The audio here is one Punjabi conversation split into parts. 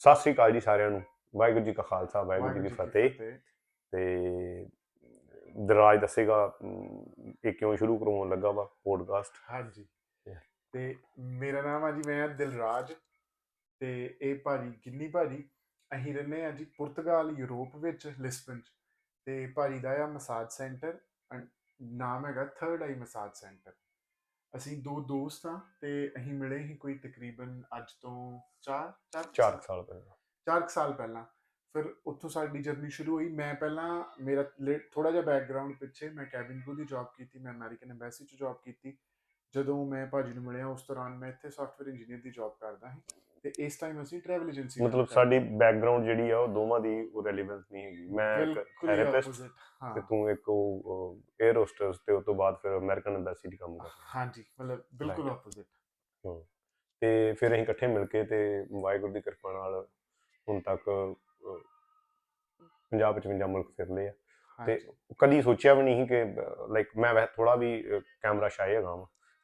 ਸਤਿ ਸ੍ਰੀ ਅਕਾਲ ਜੀ ਸਾਰਿਆਂ ਨੂੰ। ਵਾਹਿਗੁਰੂ ਜੀ ਕਾ ਖਾਲਸਾ ਵਾਹਿਗੁਰੂ ਜੀ ਕੀ ਫਤਿਹ। ਤੇ ਦਰਾਜ ਦੱਸੇਗਾ ਇਹ ਕਿਉਂ ਸ਼ੁਰੂ ਕਰਵਾਉਣ ਲੱਗਾ ਵਾ ਪੋਡਕਾਸਟ ਹਾਂਜੀ. ਤੇ ਮੇਰਾ ਨਾਮ ਆ ਜੀ ਮੈਂ ਦਿਲਰਾਜ। ਤੇ ਇਹ ਭਾਜੀ ਗਿੰਨੀ ਭਾਜੀ ਅਸੀਂ ਰਹਿੰਦੇ ਆ ਜੀ ਪੁਰਤਗਾਲ ਯੂਰਪ ਵਿੱਚ ਲਿਸਬਨ ਚ। ਤੇ ਭਾਜੀ ਦਾ ਆ ਮਸਾਜ ਸੈਂਟਰ ਨਾਮ ਹੈਗਾ ਥਰਡ ਆਈ ਮਸਾਜ ਸੈਂਟਰ। ਅਸੀਂ ਦੋ ਦੋਸਤ ਆ ਤੇ ਅਸੀਂ ਮਿਲੇ ਹੀ ਕੋਈ ਤਕਰੀਬਨ ਅੱਜ ਤੋਂ 4 4 4 ਸਾਲ। ਪਹਿਲਾਂ। ਚਾਰ ਕੁ ਸਾਲ ਪਹਿਲਾਂ। ਫਿਰ ਉੱਥੋਂ ਸਾਡੀ ਜਰਨੀ ਸ਼ੁਰੂ ਹੋਈ। ਮੈਂ ਪਹਿਲਾਂ ਮੇਰਾ ਥੋੜਾ ਜਿਹਾ ਬੈਕਗ੍ਰਾਉਂਡ ਪਿੱਛੇ ਮੈਂ ਕੈਬਿਨ ਕਰੂ ਦੀ ਜੌਬ ਕੀਤੀ ਮੈਂ ਅਮਰੀਕਨ ਐਮਬੈਸੀ 'ਚ ਜੌਬ ਕੀਤੀ। ਜਦੋਂ ਮੈਂ ਭਾਜੀ ਨੂੰ ਮਿਲਿਆ ਉਸ ਦੌਰਾਨ ਮੈਂ ਇੱਥੇ ਸੌਫਟਵੇਅਰ ਇੰਜੀਨੀਅਰ ਦੀ ਜੌਬ ਕਰਦਾ ਸੀ। ਤੇ ਇਸ ਟਾਈਮ ਅਸੀਂ ਟਰੈਵਲ ਏਜੰਸੀ ਮਤਲਬ ਸਾਡੀ ਬੈਕਗ੍ਰਾਉਂਡ ਜਿਹੜੀ ਆ ਉਹ ਦੋਵਾਂ ਦੀ ਉਹ ਰੈਲੇਵੈਂਸ ਨਹੀਂ ਹੈਗੀ। ਮੈਂ ਇੱਕ ਥੈਰੇਪਿਸਟ ਹਾਂ ਤੇ ਤੂੰ ਇੱਕ ਉਹ 에ਅਰ ਹੋਸਟਸ ਤੇ ਉਸ ਤੋਂ ਬਾਅਦ ਫਿਰ ਅਮਰੀਕਨ ਐਮਬੈਸੀ ਦੀ ਕੰਮ ਕਰਦਾ ਹਾਂਜੀ ਮਤਲਬ ਬਿਲਕੁਲ ਆਪੋਜ਼ਿਟ ਤੇ ਫਿਰ ਅਸੀਂ ਇਕੱਠੇ ਮਿਲ ਕੇ ਤੇ ਵਾਹਿਗੁਰੂ ਦੀ ਕਿਰਪਾ ਨਾਲ ਹੁਣ ਤੱਕ 50 55 ਮੁਲਕ ਫਿਰ ਲਏ ਆ। ਤੇ ਕਦੀ ਸੋਚਿਆ ਵੀ ਨਹੀਂ ਕਿ ਲਾਈਕ ਮੈਂ ਥੋੜਾ ਵੀ ਕੈਮਰਾ ਸ਼ਾਇ ਹੈਗਾ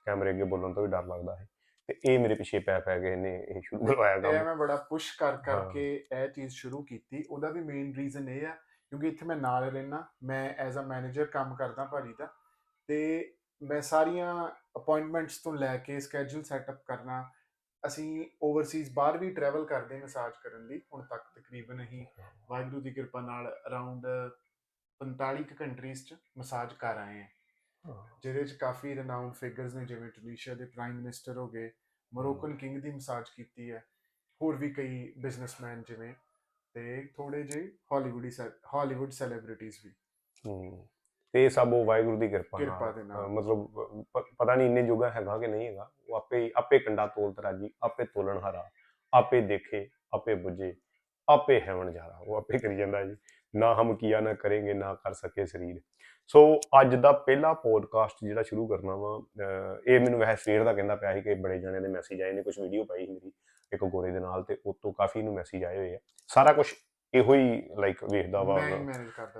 ਕੈਮਰੇ ਅੱਗੇ ਬੋਲਣ ਤੋਂ ਵੀ ਡਰ ਲੱਗਦਾ ਹੈ ਤੇ ਇਹ ਮੇਰੇ ਪਿੱਛੇ ਪੈ ਪੈ ਕੇ ਇਹਨੇ ਇਹ ਸ਼ੁਰੂ ਕਰਵਾਇਆ ਇਹ ਕੰਮ। ਮੈਂ ਬੜਾ ਪੁਸ਼ ਕਰ। ਕਰਕੇ ਇਹ ਚੀਜ਼ ਸ਼ੁਰੂ ਕੀਤੀ। ਉਹਦਾ ਵੀ ਮੇਨ ਰੀਜ਼ਨ ਇਹ ਆ ਕਿਉਂਕਿ ਇੱਥੇ ਮੈਂ ਨਾਲ ਰਹਿਣਾ ਮੈਂ ਐਜ਼ ਅ ਮੈਨੇਜਰ ਕੰਮ ਕਰਦਾ ਭਾਜੀ ਦਾ ਤੇ ਮੈਂ ਸਾਰੀਆਂ ਅਪਾਇੰਟਮੈਂਟਸ ਤੋਂ ਲੈ ਕੇ ਸਕੇਜੂਲ ਸੈਟਅਪ ਕਰਨਾ ਅਸੀਂ ਓਵਰਸੀਜ਼ ਬਾਹਰ ਵੀ ਟਰੈਵਲ ਕਰਦੇ ਮਸਾਜ ਕਰਨ ਲਈ ਹੁਣ ਤੱਕ ਤਕਰੀਬਨ ਅਸੀਂ ਵਾਹਿਗੁਰੂ ਦੀ ਕਿਰਪਾ ਨਾਲ ਅਰਾਊਂਡ 45 ਕੰਟਰੀਜ਼ ਚ ਮਸਾਜ ਕਰ ਆਏ ਹਾਂ। ਜਿਹਦੇ ਚ ਕਾਫੀ ਰਨਾਊਂਡ ਫਿਗਰਸ ਨੇ ਜਿਵੇਂ ਟੂਨੀਸ਼ੀਆ ਦੇ ਪ੍ਰਾਈਮ ਮਿਨਿਸਟਰ ਹੋ ਗਏ ਮੋਰੋਕਨ ਕਿੰਗ ਦੀ ਮਸਾਜ ਕੀਤੀ ਹੈ ਹੋਰ ਵੀ ਕਈ ਬਿਜ਼ਨਸਮੈਨ ਜਿਵੇਂ ਤੇ ਥੋੜੇ ਜਿਹੇ ਹਾਲੀਵੁੱਡੀ ਹਾਲੀਵੁੱਡ ਸੈਲੀਬ੍ਰਿਟੀਜ਼ ਵੀ। ਤੇ ਇਹ ਸਭ ਉਹ ਵਾਹਿਗੁਰੂ ਦੀ ਕਿਰਪਾ ਨਾਲ। ਮਤਲਬ ਪਤਾ ਨਹੀਂ ਇੰਨੇ ਜੋਗਾ ਹੈਗਾ ਕਿ ਨਹੀਂ ਹੈਗਾ ਉਹ ਆਪੇ ਆਪੇ ਕੰਡਾ ਤੋਲ ਤਰਾਜੀ ਆਪੇ ਤੋਲਣ ਹਾਰਾ ਆਪੇ ਦੇਖੇ ਆਪੇ ਬੁੱਝੇ ਆਪੇ ਹੈਵਣ ਜਾਰਾ ਉਹ ਆਪੇ ਕਰੀ ਜਾਂਦਾ ਜੀ ਨਾ ਹਮ ਕੀਆ ਨਾ ਕरेंगे ਨਾ ਕਰ ਸਕੇ ਸਰੀਰ। ਸੋ ਅੱਜ ਦਾ ਪਹਿਲਾ ਪੋਡਕਾਸਟ ਜਿਹੜਾ ਸ਼ੁਰੂ ਕਰਨਾ ਵਾ ਇਹ ਮੈਨੂੰ ਵੈਸੇ ਸਵੇਰ ਦਾ ਕਹਿੰਦਾ ਪਿਆ ਸੀ ਕਿ ਬੜੇ ਜਣੇ ਦੇ ਮੈਸੇਜ ਆਏ ਨੇ ਕੁਝ ਵੀਡੀਓ ਪਾਈ ਸੀ ਮੇਰੀ ਇੱਕ ਗੋਰੇ ਦੇ ਨਾਲ ਤੇ ਉਹ ਤੋਂ ਕਾਫੀ ਨੂੰ ਮੈਸੇਜ ਆਏ ਹੋਏ ਆ। ਸਾਰਾ ਕੁਝ ਇਹੋ ਹੀ ਲਾਈਕ ਵੇਖਦਾ ਵਾ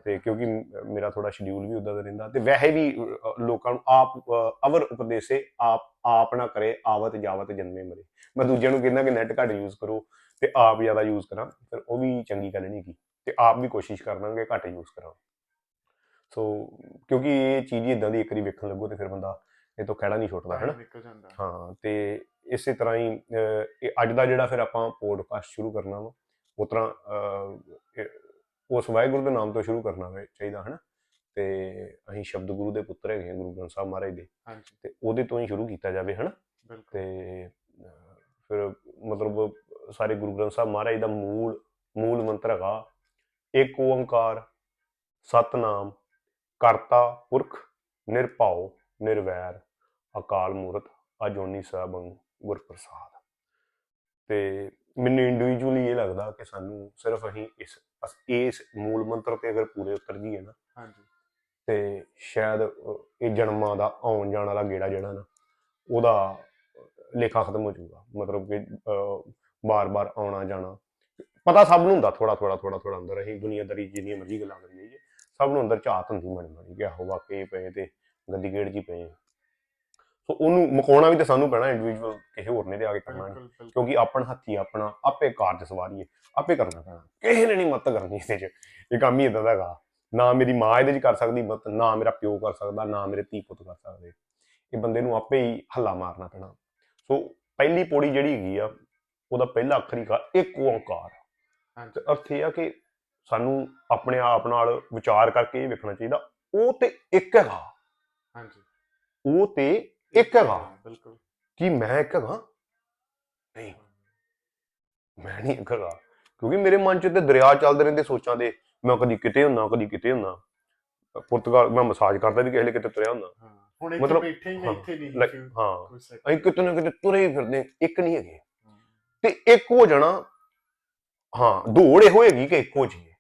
ਤੇ ਕਿਉਂਕਿ ਮੇਰਾ ਥੋੜਾ ਸ਼ਡਿਊਲ ਵੀ ਉਦਾਂ ਦਾ ਰਹਿੰਦਾ ਤੇ ਵੈਸੇ ਵੀ ਲੋਕਾਂ ਨੂੰ ਆਪ ਅਵਰ ਉਪਦੇਸੇ ਆਪ ਆਪ ਨਾ ਕਰੇ ਆਵਤ ਜਾਵਤ ਜਨਮੇ ਮਰੇ। ਮੈਂ ਦੂਜਿਆਂ ਨੂੰ ਕਹਿੰਦਾ ਕਿ ਨੈਟ ਘੱਟ ਯੂਜ਼ ਕਰੋ ਤੇ ਆਪ ਜ਼ਿਆਦਾ ਯੂਜ਼ ਕਰਾਂ ਫਿਰ ਉਹ ਵੀ ਚੰਗੀ ਗੱਲ ਨਹੀਂ ਕੀ ਤੇ ਆਪ ਵੀ ਕੋਸ਼ਿਸ਼ ਕਰਨਾ ਕਿ ਘੱਟ ਯੂਜ਼ ਕਰਾਂ ਸੋ ਕਿਉਂਕਿ ਇਹ ਚੀਜ਼ ਇਦਾਂ ਦੀ ਇੱਕ ਵਾਰੀ ਵੇਖਣ ਲੱਗੋ ਤੇ ਫਿਰ ਬੰਦਾ ਇਹ ਤੋਂ ਖਹਿੜਾ ਨਹੀਂ ਛੁੱਟਦਾ ਹੈ ਨਾ ਹਾਂ ਤੇ ਇਸੇ ਤਰ੍ਹਾਂ ਹੀ ਇਹ ਅੱਜ ਦਾ ਜਿਹੜਾ ਫਿਰ ਆਪਾਂ ਪੋਡਕਾਸਟ ਸ਼ੁਰੂ ਕਰਨਾ ਵਾ ਉਸ ਤਰ੍ਹਾਂ ਉਸ ਵਾਹਿਗੁਰੂ ਦੇ ਨਾਮ ਤੋਂ ਸ਼ੁਰੂ ਕਰਨਾ ਚਾਹੀਦਾ ਹਨਾ? ਤੇ ਅਸੀਂ ਸ਼ਬਦ ਗੁਰੂ ਦੇ ਪੁੱਤਰ ਹੈਗੇ ਹਾਂ ਗੁਰੂ ਗ੍ਰੰਥ ਸਾਹਿਬ ਮਹਾਰਾਜ ਦੇ। ਹਾਂਜੀ। ਤੇ ਉਹਦੇ ਤੋਂ ਹੀ ਸ਼ੁਰੂ ਕੀਤਾ ਜਾਵੇ ਹਨਾ? ਬਿਲਕੁਲ। ਤੇ ਫਿਰ ਮਤਲਬ ਸਾਰੇ ਗੁਰੂ ਗ੍ਰੰਥ ਸਾਹਿਬ ਮਹਾਰਾਜ ਦਾ ਮੂਲ ਮੂਲ ਮੰਤਰ ਹੈਗਾ ਇੱਕ ਓੰਕਾਰ ਸਤਨਾਮ ਕਰਤਾ ਪੁਰਖ ਨਿਰਭਉ ਨਿਰਵੈਰ ਅਕਾਲ ਮੂਰਤ ਅਜੋਨੀ ਸਹਿਬੰ ਗੁਰ ਪ੍ਰਸਾਦ ਤੇ ਮੈਨੂੰ ਇੰਡੀਵਿਜੂਅਲੀ ਇਹ ਲੱਗਦਾ ਕਿ ਸਾਨੂੰ ਸਿਰਫ ਅਸੀਂ ਇਸ ਇਸ ਮੂਲ ਮੰਤਰ ਤੇ ਅਗਰ ਪੂਰੇ ਉਤਰ ਜੀਏ ਨਾ ਹਾਂਜੀ। ਤੇ ਸ਼ਾਇਦ ਇਹ ਜਨਮਾਂ ਦਾ ਆਉਣ ਜਾਣ ਵਾਲਾ ਗੇੜਾ ਜਿਹੜਾ ਨਾ ਉਹਦਾ ਲੇਖਾ ਖਤਮ ਹੋ ਜਾਊਗਾ। ਮਤਲਬ ਕਿ ਬਾਰ-ਬਾਰ ਆਉਣਾ ਜਾਣਾ ਪਤਾ ਸਭ ਨੂੰ ਹੁੰਦਾ ਥੋੜਾ ਥੋੜਾ ਥੋੜਾ ਥੋੜਾ ਅੰਦਰ ਅਸੀਂ ਦੁਨੀਆਦਾਰੀ ਜਿੰਨੀਆਂ ਮਰਜ਼ੀ ਗੱਲਾਂ ਕਰੀ ਜਾਈਏ ਸਭ ਨੂੰ ਅੰਦਰ ਝਾਤ ਹੁੰਦੀ ਮਨ ਮਨ ਕਿ ਆਹੋ ਵਾਕਈ ਪਏ ਤੇ ਗੱਦੀ ਗੇੜ ਜੀ ਪਏ। ਸੋ ਉਹਨੂੰ ਮੁਕਾਉਣਾ ਵੀ ਤੇ ਸਾਨੂੰ ਪੈਣਾ ਇੰਡੀਵਿਜੂਅਲ ਕਿਸੇ ਹੋਰ ਨੇ ਤੇ ਆ ਕੇ ਕਰਨਾ ਨਹੀਂ ਕਿਉਂਕਿ ਆਪਣ ਹੱਥੀ ਆਪਣਾ ਆਪੇ ਕਾਰਜ ਸਵਾਰੀਏ ਆਪੇ ਕਰਨਾ ਪੈਣਾ। ਕਿਸੇ ਨੇ ਨਹੀਂ ਮਦਦ ਕਰਨੀ ਇਹਦੇ 'ਚ ਇਹ ਕੰਮ ਹੀ ਇਦਾਂ ਦਾ ਹੈਗਾ। ਨਾ ਮੇਰੀ ਮਾਂ ਇਹਦੇ 'ਚ ਕਰ ਸਕਦੀ ਮਦਦ ਨਾ ਮੇਰਾ ਪਿਓ ਕਰ ਸਕਦਾ ਨਾ ਮੇਰੇ ਧੀ ਪੁੱਤ ਕਰ ਸਕਦੇ। ਇਹ ਬੰਦੇ ਨੂੰ ਆਪੇ ਹੀ ਹੱਲਾ ਮਾਰਨਾ ਪੈਣਾ। ਸੋ ਪਹਿਲੀ ਪੌੜੀ ਜਿਹੜੀ ਹੈਗੀ ਆ ਉਹਦਾ ਪਹਿਲਾ ਅੱਖਰ ਹੀ ਕਾ ਇੱਕ ਓੰਕਾਰ ਹਾਂਜੀ ਤੇ ਅਰਥ ਇਹ ਆ ਕਿ ਸਾਨੂੰ ਆਪਣੇ ਆਪ ਨਾਲ ਵਿਚਾਰ ਕਰਕੇ ਇਹ ਵੇਖਣਾ ਚਾਹੀਦਾ। ਉਹ ਤੇ ਇੱਕ ਹੈਗਾ। ਹਾਂਜੀ। ਉਹ ਤੇ ਇੱਕ ਹੈਗਾ। ਬਿਲਕੁਲ। ਕੀ ਮੈਂ ਇੱਕ ਹੈਗਾ? ਨਹੀਂ। ਮੈਂ ਨਹੀਂ ਇੱਕ ਹੈਗਾ। ਕਿਉਂਕਿ ਮੇਰੇ ਮਨ 'ਚ ਤੇ ਦਰਿਆ ਚੱਲਦੇ ਰਹਿੰਦੇ ਸੋਚਾਂ ਦੇ। ਮੈਂ ਕਦੀ ਕਿਤੇ ਹੁੰਨਾ ਕਦੀ ਕਿਤੇ ਹੁੰਨਾ ਪੁਰਤਗਾਲ ਮੈਂ ਮਸਾਜ ਕਰਦਾ ਵੀ ਕਿਸੇ ਲਈ ਕਿਤੇ ਤੁਰਿਆ ਹੁੰਦਾ। ਹਾਂ ਹੁਣ ਇੱਥੇ ਬੈਠੇ ਹੀ ਇੱਥੇ ਨਹੀਂ ਹਾਂ। ਅਸੀਂ ਕਿਤੇ ਨਾ ਕਿਤੇ ਤੁਰੇ ਹੀ ਫਿਰਦੇ ਇੱਕ ਨਹੀਂ ਹੈਗੇ। ਤੇ ਇੱਕ ਹੋ ਜਾਣਾ ਹਾਂ ਦੌੜ ਇਹ ਹੋਏਗੀ ਕਿ ਇੱਕ ਹੋ। ਜਾਈਏ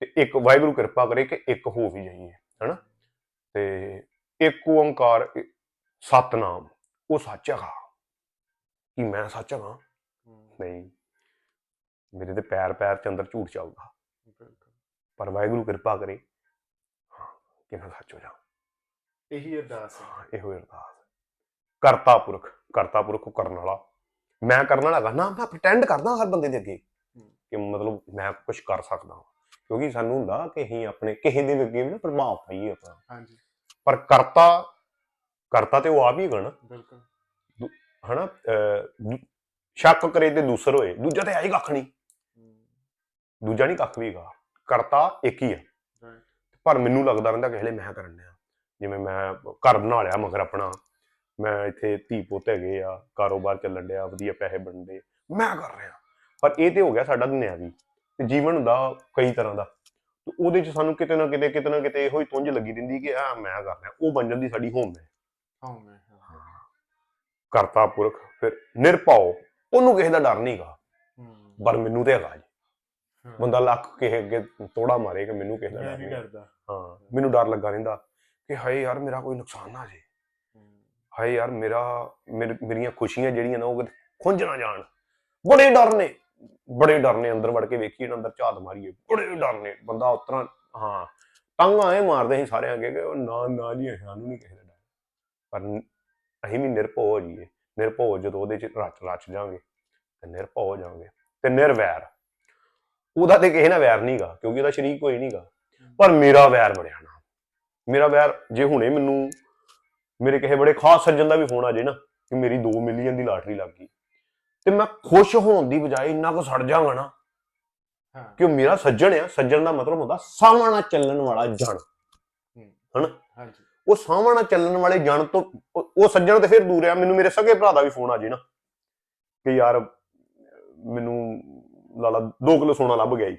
ਤੇ ਇੱਕ ਵਾਹਿਗੁਰੂ ਕਿਰਪਾ ਕਰੇ ਕਿ ਇੱਕ ਹੋ ਵੀ ਜਾਈਏ ਹਨਾ? ਤੇ ਇੱਕ ਓੰਕਾਰ ਸਤਨਾਮ ਉਹ ਸੱਚ ਹੈਗਾ। ਕਿ ਮੈਂ ਸੱਚ ਹੈਗਾ? ਨਹੀਂ। ਮੇਰੇ ਤੇ ਪੈਰ ਪੈਰ ਚ ਅੰਦਰ ਝੂਠ ਚੱਲਦਾ। ਪਰ ਵਾਹਿਗੁਰੂ ਕਿਰਪਾ ਕਰੇ ਕਿ ਮੈਂ ਸੱਚ ਹੋ ਜਾ ਇਹੀ ਅਰਦਾਸ ਹੈ। ਇਹੋ ਹੀ। ਅਰਦਾਸ। ਕਰਤਾ ਪੁਰਖ ਕਰਤਾ ਪੁਰਖ ਉਹ ਕਰਨ ਵਾਲਾ। ਮੈਂ ਕਰਨ ਵਾਲਾ ਹੈਗਾ। ਨਾ ਮੈਂ ਪ੍ਰਟੈਂਡ ਕਰਦਾ ਹਰ ਬੰਦੇ ਦੇ ਅੱਗੇ। ਕਿ ਮਤਲਬ ਮੈਂ ਕੁਝ ਕਰ ਸਕਦਾ ਹਾਂ। ਕਿਉਂਕਿ ਸਾਨੂੰ ਹੁੰਦਾ ਕਿ ਅਸੀਂ ਆਪਣੇ ਕਿਸੇ ਦੇ ਅੱਗੇ ਵੀ ਨਾ ਪ੍ਰਭਾਵ ਪਾਈਏ ਆਪਣਾ ਹਾਂਜੀ। ਪਰ ਕਰਤਾ ਕਰਤਾ ਤੇ ਉਹ ਆਪ ਹੀ ਹੈਗਾ ਨਾ। ਬਿਲਕੁਲ। ਹਨਾ ਸ਼ੱਕ ਕਰੇ ਤੇ ਦੂਸਰ ਹੋਏ। ਦੂਜਾ ਤੇ ਹੀ ਕੱਖ ਨਹੀਂ। ਦੂਜਾ ਨਹੀਂ ਕੱਖ ਵੀ ਹੈਗਾ। ਕਰਤਾ ਇੱਕ ਹੀ ਹੈ right, ਪਰ ਮੈਨੂੰ ਲੱਗਦਾ ਰਹਿੰਦਾ ਕਿ ਹਲੇ ਮੈਂ ਕਰਨ ਡਿਆ। ਜਿਵੇਂ ਮੈਂ ਘਰ ਬਣਾ ਲਿਆ ਮਗਰ ਆਪਣਾ। ਮੈਂ ਇੱਥੇ ਧੀ ਪੁੱਤ ਹੈਗੇ ਆ। ਕਾਰੋਬਾਰ ਚੱਲਣ ਡਿਆ ਵਧੀਆ ਪੈਸੇ ਬਣਦੇ। ਮੈਂ ਕਰ ਰਿਹਾ। ਪਰ ਇਹ ਤੇ ਹੋ ਗਿਆ ਸਾਡਾ ਦੁਨਿਆਵੀ ਤੇ ਜੀਵਨ ਹੁੰਦਾ ਕਈ ਤਰ੍ਹਾਂ ਦਾ। ਤੇ ਉਹਦੇ ਚ ਸਾਨੂੰ ਕਿਤੇ ਨਾ ਕਿਤੇ ਕਿਤੇ ਨਾ ਕਿਤੇ ਇਹੋ ਹੀ ਤੁੰਝ ਲੱਗੀ ਰਹਿੰਦੀ ਕਿ ਆ ਮੈਂ ਕਰ ਰਿਹਾ ਉਹ ਬਣ ਜਾਂਦੀ ਸਾਡੀ ਹੋਮ ਹੈ। ਕਰਤਾ ਪੁਰਖ ਫਿਰ ਨਿਰਭਉ ਉਹਨੂੰ ਕਿਸੇ ਦਾ ਡਰ ਨਹੀਂਗਾ ਪਰ ਮੈਨੂੰ ਤੇ ਹੈਗਾ ਜੀ। ਬੰਦਾ ਲੱਖ ਕਿਸੇ ਅੱਗੇ ਤੋੜਾ ਮਾਰੇ ਕਿ ਮੈਨੂੰ ਕਿਸੇ ਦਾ ਡਰ ਨਹੀਂ ਡਰਦਾ। ਹਾਂ ਮੈਨੂੰ ਡਰ ਲੱਗਾ ਰਹਿੰਦਾ ਕਿ ਹਾਏ ਯਾਰ ਮੇਰਾ ਕੋਈ ਨੁਕਸਾਨ ਨਾ ਜੇ। ਹਾਏ ਯਾਰ ਮੇਰਾ ਮੇਰ- ਮੇਰੀਆਂ ਖੁਸ਼ੀਆਂ ਜਿਹੜੀਆਂ ਨਾ ਉਹ ਖੁੰਝ ਨਾ ਜਾਣ। ਬੜੇ ਡਰ ਨੇ। ਬੜੇ ਡਰ ਨੇ ਅੰਦਰ ਵੜ ਕੇ ਵੇਖੀਏ ਨਾ ਅੰਦਰ ਝਾਤ ਮਾਰੀਏ ਬੜੇ ਡਰ ਨੇ। ਬੰਦਾ ਉਤਰਾ ਹਾਂ। ਟੰਗ ਆਏ ਮਾਰਦੇ ਸੀ ਸਾਰਿਆਂ ਅੱਗੇ ਕਿ ਨਾ ਨਾ ਜੀ ਸਾਨੂੰ ਨਹੀਂ ਕਿਸੇ ਦਾ ਡਰ ਪਰ ਅਸੀਂ ਵੀ ਨਿਰਭਉ ਹੋ ਜਾਈਏ ਨਿਰਭਉ ਜਦੋਂ ਉਹਦੇ ਚ ਰਚ ਰਚ ਜਾਵਾਂਗੇ, ਤੇ ਨਿਰਭਉ ਹੋ ਜਾਵਾਂਗੇ। ਤੇ ਨਿਰਵੈਰ। ਉਹਦਾ ਤੇ ਕਿਸੇ ਨਾਲ ਵੈਰ ਨਹੀਂਗਾ ਕਿਉਂਕਿ ਉਹਦਾ ਸ਼ਰੀਕ ਕੋਈ ਨਹੀਂਗਾ ਪਰ ਮੇਰਾ ਵੈਰ ਬਣਿਆ ਨਾ। ਮੇਰਾ ਵੈਰ, ਜੇ ਹੁਣੇ ਮੈਨੂੰ, ਮੇਰੇ ਕਿਸੇ ਬੜੇ ਖਾਸ ਸੱਜਣ ਦਾ ਵੀ ਫੋਨ ਆ ਜੇ ਨਾ, ਕਿ ਮੇਰੀ 2 ਮਿਲੀਅਨ ਦੀ ਲਾਟਰੀ ਲੱਗ ਗਈ। ਤੇ ਮੈਂ ਖੁਸ਼ ਹੋਣ ਦੀ ਬਜਾਏ ਇੰਨਾ ਕੁ ਸੜ ਜਾਵਾਂਗਾ ਨਾ ਹਾਂ। ਕਿ ਉਹ ਮੇਰਾ ਸੱਜਣ ਆ। ਸੱਜਣ ਦਾ ਮਤਲਬ ਹੁੰਦਾ ਸਾਹਮਣਾ ਚੱਲਣ ਵਾਲਾ ਜਣ। ਹਾਂਜੀ। ਉਹ ਸਾਹਮਣਾ ਚੱਲਣ ਵਾਲੇ ਜਣ ਤੋਂ ਉਹ ਸੱਜਣ ਤੇ ਫਿਰ ਦੂਰ ਆ। ਮੈਨੂੰ ਮੇਰੇ ਸਗੇ ਭਰਾ ਦਾ ਵੀ ਫੋਨ ਆ ਜੇ ਨਾ ਕਿ ਯਾਰ ਮੈਨੂੰ ਲਾਲਾ 2 ਕਿਲੋ ਸੋਨਾ ਲੱਭ ਗਿਆ ਜੀ।